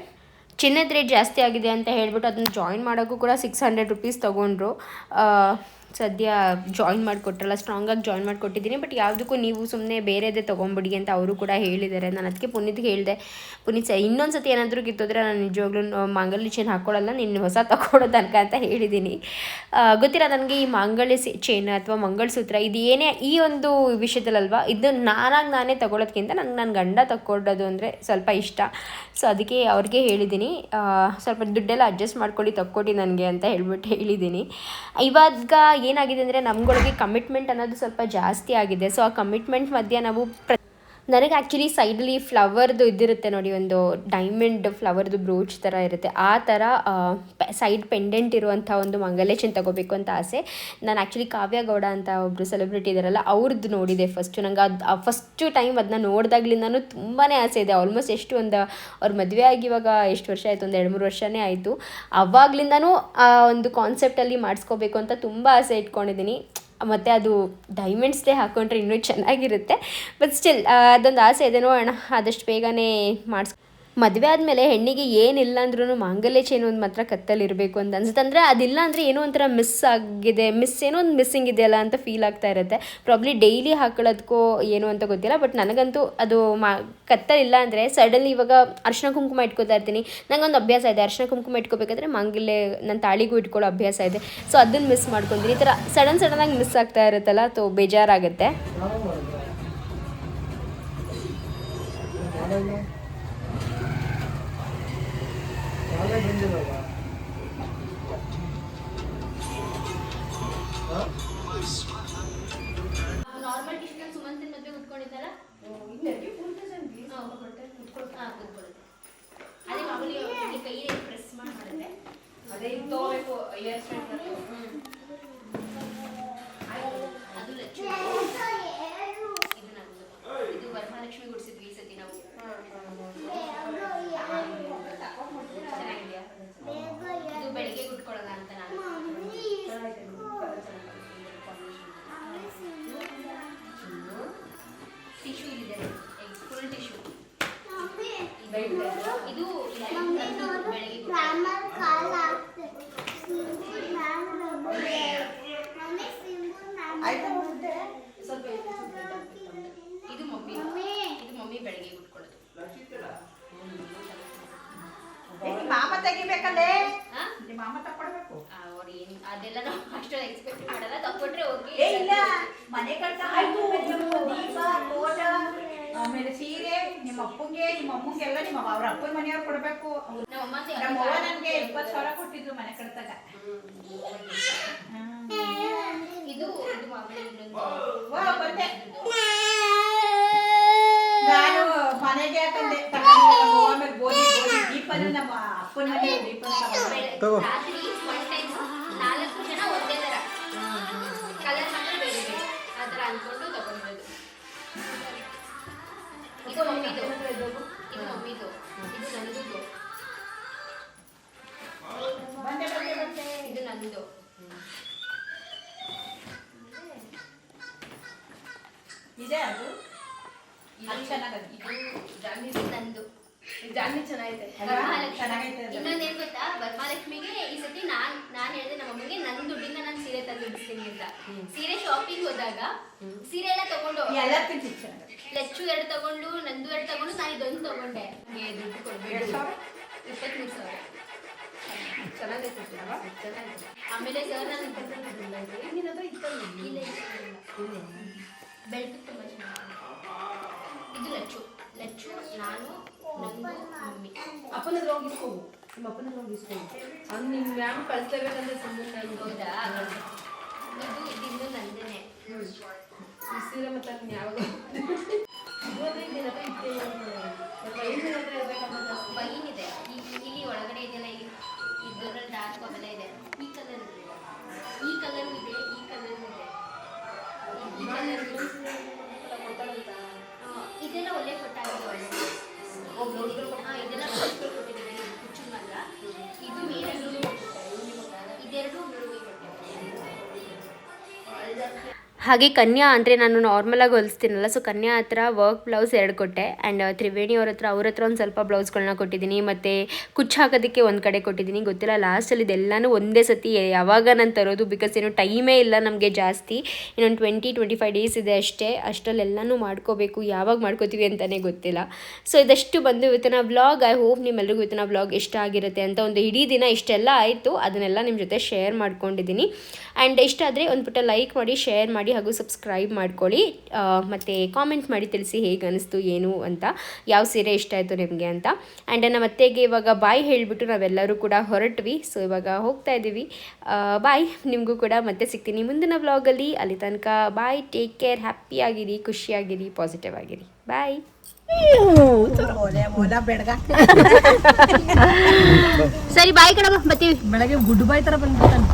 ಚಿನ್ನದ ರೇಟ್ ಜಾಸ್ತಿ ಆಗಿದೆ ಅಂತ ಹೇಳ್ಬಿಟ್ಟು ಅದನ್ನು ಜಾಯಿನ್ ಮಾಡೋಕ್ಕೂ ಕೂಡ ಸಿಕ್ಸ್ ಹಂಡ್ರೆಡ್ ರುಪೀಸ್ ತೊಗೊಂಡ್ರು. ಸದ್ಯ ಜಾಯಿನ್ ಮಾಡಿಕೊಟ್ರಲ್ಲ ಸ್ಟ್ರಾಂಗಾಗಿ ಜಾಯಿನ್ ಮಾಡಿಕೊಟ್ಟಿದ್ದೀನಿ. ಬಟ್ ಯಾವುದಕ್ಕೂ ನೀವು ಸುಮ್ಮನೆ ಬೇರೆದೇ ತೊಗೊಂಬಿಡಿ ಅಂತ ಅವರು ಕೂಡ ಹೇಳಿದ್ದಾರೆ. ನಾನು ಅದಕ್ಕೆ ಪುನೀತ್ಗೆ ಹೇಳಿದೆ, ಪುನೀತ್ ಸರ್ ಇನ್ನೊಂದು ಸತಿ ಏನಾದರೂ ಕಿತ್ತೋದ್ರೆ ನಾನು ನಿಜವಾಗ್ಲೂ ಮಾಂಗಲ್ಯ ಚೈನ್ ಹಾಕ್ಕೊಳ್ಳಲ್ಲ ನೀನು ಹೊಸ ತಗೊಳ್ಳೋ ತನಕ ಅಂತ ಹೇಳಿದ್ದೀನಿ. ಗೊತ್ತಿರ ನನಗೆ ಈ ಮಾಂಗಲ್ಯ ಚೈನ್ ಅಥವಾ ಮಂಗಳಸೂತ್ರ ಇದು ಏನೇ ಈ ಒಂದು ವಿಷಯದಲ್ಲಲ್ವಾ, ಇದು ನಾನಾಗಿ ನಾನೇ ತಗೊಳ್ಳೋದ್ಕಿಂತ ನಂಗೆ ನನ್ನ ಗಂಡ ತಗೊಳ್ಳೋದು ಅಂದರೆ ಸ್ವಲ್ಪ ಇಷ್ಟ. ಸೊ ಅದಕ್ಕೆ ಅವ್ರಿಗೆ ಹೇಳಿದ್ದೀನಿ. ಸ್ವಲ್ಪ ದುಡ್ಡೆಲ್ಲ ಅಡ್ಜಸ್ಟ್ ಮಾಡ್ಕೊಳ್ಳಿ, ತಕ್ಕೊಡಿ ನನಗೆ ಅಂತ ಹೇಳ್ಬಿಟ್ಟು ಹೇಳಿದ್ದೀನಿ. ಇವಾಗ ಏನಾಗಿದೆ ಅಂದರೆ ನಮ್ಗಳಿಗೆ ಕಮಿಟ್ಮೆಂಟ್ ಅನ್ನೋದು ಸ್ವಲ್ಪ ಜಾಸ್ತಿ ಆಗಿದೆ. ಸೊ ಆ ಕಮಿಟ್ಮೆಂಟ್ ಮಧ್ಯೆ ನಾವು ಪ್ರ ನನಗೆ ಆ್ಯಕ್ಚುಲಿ ಸೈಡಲ್ಲಿ ಫ್ಲವರ್ದು ಇದಿರುತ್ತೆ ನೋಡಿ, ಒಂದು ಡೈಮಂಡ್ ಫ್ಲವರ್ದು ಬ್ರೋಚ್ ಥರ ಇರುತ್ತೆ. ಆ ಥರ ಸೈಡ್ ಪೆಂಡೆಂಟ್ ಇರುವಂಥ ಒಂದು ಮಂಗಲ್ಯ ತಗೋಬೇಕು ಅಂತ ಆಸೆ. ನಾನು ಆ್ಯಕ್ಚುಲಿ ಕಾವ್ಯ ಗೌಡ ಅಂತ ಒಬ್ಬರು ಸೆಲೆಬ್ರಿಟಿ ಇದ್ದಾರಲ್ಲ ಅವ್ರದ್ದು ನೋಡಿದೆ ಫಸ್ಟು ನಂಗೆ ಅದು ಫಸ್ಟು ಟೈಮ್ ಅದನ್ನ ನೋಡಿದಾಗ್ಲಿಂದನೂ ತುಂಬಾ ಆಸೆ ಇದೆ. ಆಲ್ಮೋಸ್ಟ್ ಎಷ್ಟು ಒಂದು, ಅವ್ರ ಮದುವೆ ಆಗಿ ಇವಾಗ ಎಷ್ಟು ವರ್ಷ ಆಯಿತು? ಒಂದು ಎರಡು ಮೂರು ವರ್ಷನೇ ಆಯಿತು. ಅವಾಗ್ಲಿಂದನೂ, ಆ, ಒಂದು ಕಾನ್ಸೆಪ್ಟಲ್ಲಿ ಮಾಡಿಸ್ಕೋಬೇಕು ಅಂತ ತುಂಬ ಆಸೆ ಇಟ್ಕೊಂಡಿದ್ದೀನಿ. ಮತ್ತು ಅದು ಡೈಮಂಡ್ಸ್ದೇ ಹಾಕ್ಕೊಂಡ್ರೆ ಇನ್ನೂ ಚೆನ್ನಾಗಿರುತ್ತೆ. ಬಟ್ ಸ್ಟಿಲ್ ಅದೊಂದು ಆಸೆ ಇದೆ. ನೋಡೋಣ, ಆದಷ್ಟು ಬೇಗನೆ ಮಾಡಿಸ್ ಮದುವೆ ಆದಮೇಲೆ ಹೆಣ್ಣಿಗೆ ಏನಿಲ್ಲ ಅಂದ್ರೂ ಮಾಂಗಲ್ಯ ಚೈನ್ ಒಂದು ಮಾತ್ರ ಕತ್ತಲಿರಬೇಕು ಅಂತ ಅನ್ಸುತ್ತೆ ಅಂದರೆ ಅದಿಲ್ಲ ಅಂದರೆ ಏನೋ ಒಂಥರ ಮಿಸ್ ಆಗಿದೆ ಮಿಸ್ ಏನೋ ಒಂದು ಮಿಸ್ಸಿಂಗ್ ಇದೆಯಲ್ಲ ಅಂತ ಫೀಲ್ ಆಗ್ತಾ ಇರುತ್ತೆ. ಪ್ರಾಬ್ಲಿ ಡೈಲಿ ಹಾಕೊಳ್ಳೋದಕ್ಕೋ ಏನು ಅಂತ ಗೊತ್ತಿಲ್ಲ ಬಟ್ ನನಗಂತೂ ಅದು ಮಾ ಕತ್ತಲಿಲ್ಲ ಅಂದರೆ ಸಡನ್ಲಿ ಇವಾಗ ಅರ್ಶಿನ ಕುಂಕುಮ ಇಟ್ಕೋತಾ ಇರ್ತೀನಿ. ನಂಗೊಂದು ಅಭ್ಯಾಸ ಇದೆ, ಅರ್ಶಿನ ಕುಂಕುಮ ಇಟ್ಕೋಬೇಕಾದ್ರೆ ಮಾಂಗಲ್ಯ ನನ್ನ ತಾಳಿಗೂ ಇಟ್ಕೊಳ್ಳೋ ಅಭ್ಯಾಸ ಇದೆ. ಸೊ ಅದನ್ನು ಮಿಸ್ ಮಾಡ್ಕೊಂತೀನಿ. ಈ ಥರ ಸಡನ್ ಸಡನ್ನಾಗಿ ಮಿಸ್ ಆಗ್ತಾ ಇರುತ್ತಲ್ಲ, ತೋ ಬೇಜಾರಾಗುತ್ತೆ. ಅದೇ ಮಾಮೂಲಿ ಪ್ರೆಸ್ ಮಾಡಿ ಅದೇ ಇದು ತಗೋಬೇಕು ಇಯರ್ ಅದು ಇದು ನಮ್ದು ಇದು ವರಮಹಾಲಕ್ಷ್ಮಿ ಗುಡಿಸಿದ್ವಿ ಈ ಸತಿ ನಾವು. ಚೆನ್ನಾಗಿದೆಯಾ ಇದು ಬೆಳಿಗ್ಗೆ ಉಟ್ಕೊಳ್ಳೋಣ ಅಂತ ನಾನು. ಟಿಶ್ಯೂ ಇದೆ. ಫುಲ್ ಟಿಶ್ಯೂ ಇದು ಮಮ್ಮಿ ಇದು ಮಮ್ಮಿ ಬೆಳಿಗ್ಗೆ ಮಾಮ ತೆಗಿಬೇಕಲ್ಲೇ ಮಾಮ ತಕ್ಕೊಡ್ಬೇಕು. ಅವ್ರು ಏನು ಅದೆಲ್ಲ ನಾವು ಅಷ್ಟೊಂದು ಎಕ್ಸ್ಪೆಕ್ಟ್ ಮಾಡಲ್ಲ. ತಕ್ಕೊಟ್ರೆ ಹೋಗಿ ಇಲ್ಲ. ಮನೆ ಕಟ್ಟ ಆಯ್ತು. ದೀಪ ತೋಟ. ಆಮೇಲೆ ಸೀರೆ ನಿಮ್ಮ ಅಪ್ಪಂಗೆ ನಿಮ್ಮ ಅಮ್ಮಂಗೆಲ್ಲ ನಿಮ್ಮ ಅವ್ರ ಅಪ್ಪನ ಮನೆಯವ್ರು ಕೊಡ್ಬೇಕು. ನಮ್ಮ ಅವ್ವ ನನ್ಗೆ ಇಪ್ಪತ್ತು ಸಾವಿರ ಕೊಟ್ಟಿದ್ರು ಮನೆ ಕಟ್ಟಾಗ ಇದು ಬಂದೆ. ನಾನು ಮನೆಗೆ ಅವ್ವ ಆಮೇಲೆ ಗೋಧಿ ದೀಪನ ನಮ್ಮ ಅಪ್ಪನ ಮನೆ ದೀಪ ಬೆಳೆ- ರಾತ್ರಿ ಒನ್ ಟೈಮ್ ನಾಲ್ಕು ಜನ ಒಂದೇ ಥರ ಕಲರ್ ಮಾತ್ರ ಬೇರೆ ಬೇರೆ. ಆ ಥರ ಅಂದ್ಕೊಂಡು ಆಮೇಲೆ ಸರ್ ನಾನು ನಿನ್ನ ಹತ್ರ ಇತ್ತಲ್ಲ ಇಲ್ಲ ಇಲ್ಲ ಬೆಳಕು ತುಂಬ ಚೆನ್ನಾಗಿ ಇದು ಲಚ್ಚು ಲಚ್ಚು ನಾನು ಮಮ್ಮಿ ಅಪ್ಪನ ಹತ್ರ ಹೋಗಿ ಇಸ್ಕೋ ನಿಮ್ಮ ಅಪ್ಪನ ಹೋಗಿ ಇಸ್ಕೋ ಅವ್ನು ನಿಮ್ಮ ಮ್ಯಾಮ್ ಕಳಿಸ್ಲೇಬೇಕಂದ್ರೆ ಸುಮ್ಮನೆ ನಾನು ಹೌದಾ ಇದು ಇದಿನ್ನು ನಂದೇನೆ ಈ ಸೀರೆ ಮತ್ತೆ ಅದನ್ನ ಯಾವಾಗ ಹತ್ರ ಜಾಸ್ತಿ ಇದೆ ಇಲ್ಲಿ ಒಳಗಡೆ ಇದೆಯಲ್ಲ ಇಲ್ಲಿ ಇದರಲ್ಲಿ ಡಾರ್ಕ್ ಅವೆಲ್ಲ ಇದೆ ಈ ಕಲರ್ ಇದೆ ಈ ಕಲರ್ ಇದೆ. ಈ ಕಲರ್ ಇದೆಲ್ಲ ಒಳ್ಳೆ ಕೊಟ್ಟಾಗಿದೆ. ಹಾ ಇದೆಲ್ಲ ಕೊಟ್ಟಿದ್ದಾರೆ ಕುಚ್ಚುಮಲ್ಲ ಇದು ಮೇಲೆ ಇದೆರಡು ಹುಡುಗಿ ಹಾಗೆ ಕನ್ಯಾ ಅಂದರೆ ನಾನು ನಾರ್ಮಲಾಗಿ ಹೊಲಿಸ್ತೀನಲ್ಲ ಸೊ ಕನ್ಯಾ ಹತ್ರ ವರ್ಕ್ ಬ್ಲೌಸ್ ಎರಡು ಕೊಟ್ಟೆ ಆ್ಯಂಡ್ ತ್ರಿವೇಣಿ ಅವ್ರ ಹತ್ರ ಅವ್ರ ಹತ್ರ ಒಂದು ಸ್ವಲ್ಪ ಬ್ಲೌಸ್ಗಳನ್ನ ಕೊಟ್ಟಿದ್ದೀನಿ ಮತ್ತು ಕುಚ್ಚು ಹಾಕೋದಕ್ಕೆ ಒಂದು ಕಡೆ ಕೊಟ್ಟಿದ್ದೀನಿ ಗೊತ್ತಿಲ್ಲ ಲಾಸ್ಟಲ್ಲಿ ಇದೆಲ್ಲನೂ ಒಂದೇ ಸತಿ ಯಾವಾಗ ನಾನು ತರೋದು ಬಿಕಾಸ್ ಏನು ಟೈಮೇ ಇಲ್ಲ ನಮಗೆ ಜಾಸ್ತಿ ಇನ್ನೊಂದು ಟ್ವೆಂಟಿ ಟ್ವೆಂಟಿ ಫೈವ್ ಡೇಸ್ ಇದೆ ಅಷ್ಟೇ ಅಷ್ಟರಲ್ಲೆಲ್ಲನೂ ಮಾಡ್ಕೋಬೇಕು, ಯಾವಾಗ ಮಾಡ್ಕೋತೀವಿ ಅಂತಲೇ ಗೊತ್ತಿಲ್ಲ. ಸೊ ಇದಷ್ಟು ಬಂದು ಇವತ್ತಿನ ವ್ಲಾಗ್ ಐ ಹೋಪ್ ನಿಮ್ಮೆಲ್ಲರಿಗೂ ಇವತ್ತಿನ ವ್ಲಾಗ್ ಇಷ್ಟ ಆಗಿರುತ್ತೆ ಅಂತ ಒಂದು ಇಡೀ ದಿನ ಇಷ್ಟೆಲ್ಲ ಆಯಿತು, ಅದನ್ನೆಲ್ಲ ನಿಮ್ಮ ಜೊತೆ ಶೇರ್ ಮಾಡ್ಕೊಂಡಿದ್ದೀನಿ ಆ್ಯಂಡ್ ಇಷ್ಟ ಆದರೆ ಒಂದು ಪುಟ್ಟ ಲೈಕ್ ಮಾಡಿ ಶೇರ್ ಮಾಡಿ ಹಾಗೂ ಸಬ್ಸ್ಕ್ರೈಬ್ ಮಾಡ್ಕೊಳ್ಳಿ. ಮತ್ತು ಕಾಮೆಂಟ್ ಮಾಡಿ ತಿಳಿಸಿ ಹೇಗೆ ಅನಿಸ್ತು ಏನು ಅಂತ. ಯಾವ ಸೀರೆ ಇಷ್ಟ ಆಯಿತು ನಿಮಗೆ ಅಂತ. ಆ್ಯಂಡ್ ನಮ್ಮ ಅತ್ತೆಗೆ ಇವಾಗ ಬಾಯ್ ಹೇಳಿಬಿಟ್ಟು ನಾವೆಲ್ಲರೂ ಕೂಡ ಹೊರಟ್ವಿ. ಸೊ ಇವಾಗ ಹೋಗ್ತಾ ಇದ್ದೀವಿ ಬಾಯ್. ನಿಮಗೂ ಕೂಡ ಮತ್ತೆ ಸಿಗ್ತೀನಿ ಮುಂದಿನ ವ್ಲಾಗಲ್ಲಿ ಅಲ್ಲಿ. ತನಕ ಬಾಯ್. ಟೇಕ್ ಕೇರ್ ಹ್ಯಾಪಿಯಾಗಿರಿ ಖುಷಿಯಾಗಿರಿ ಪಾಸಿಟಿವ್ ಆಗಿರಿ ಬಾಯ್ ಸರಿ ಬಾಯ್ ಕಡೆ ಬರ್ತೀವಿ. ಬೆಳಗ್ಗೆ ಗುಡ್ ಬಾಯ್ ತರ ಬಂದ್ಬಿಡ್ತಾನೆ.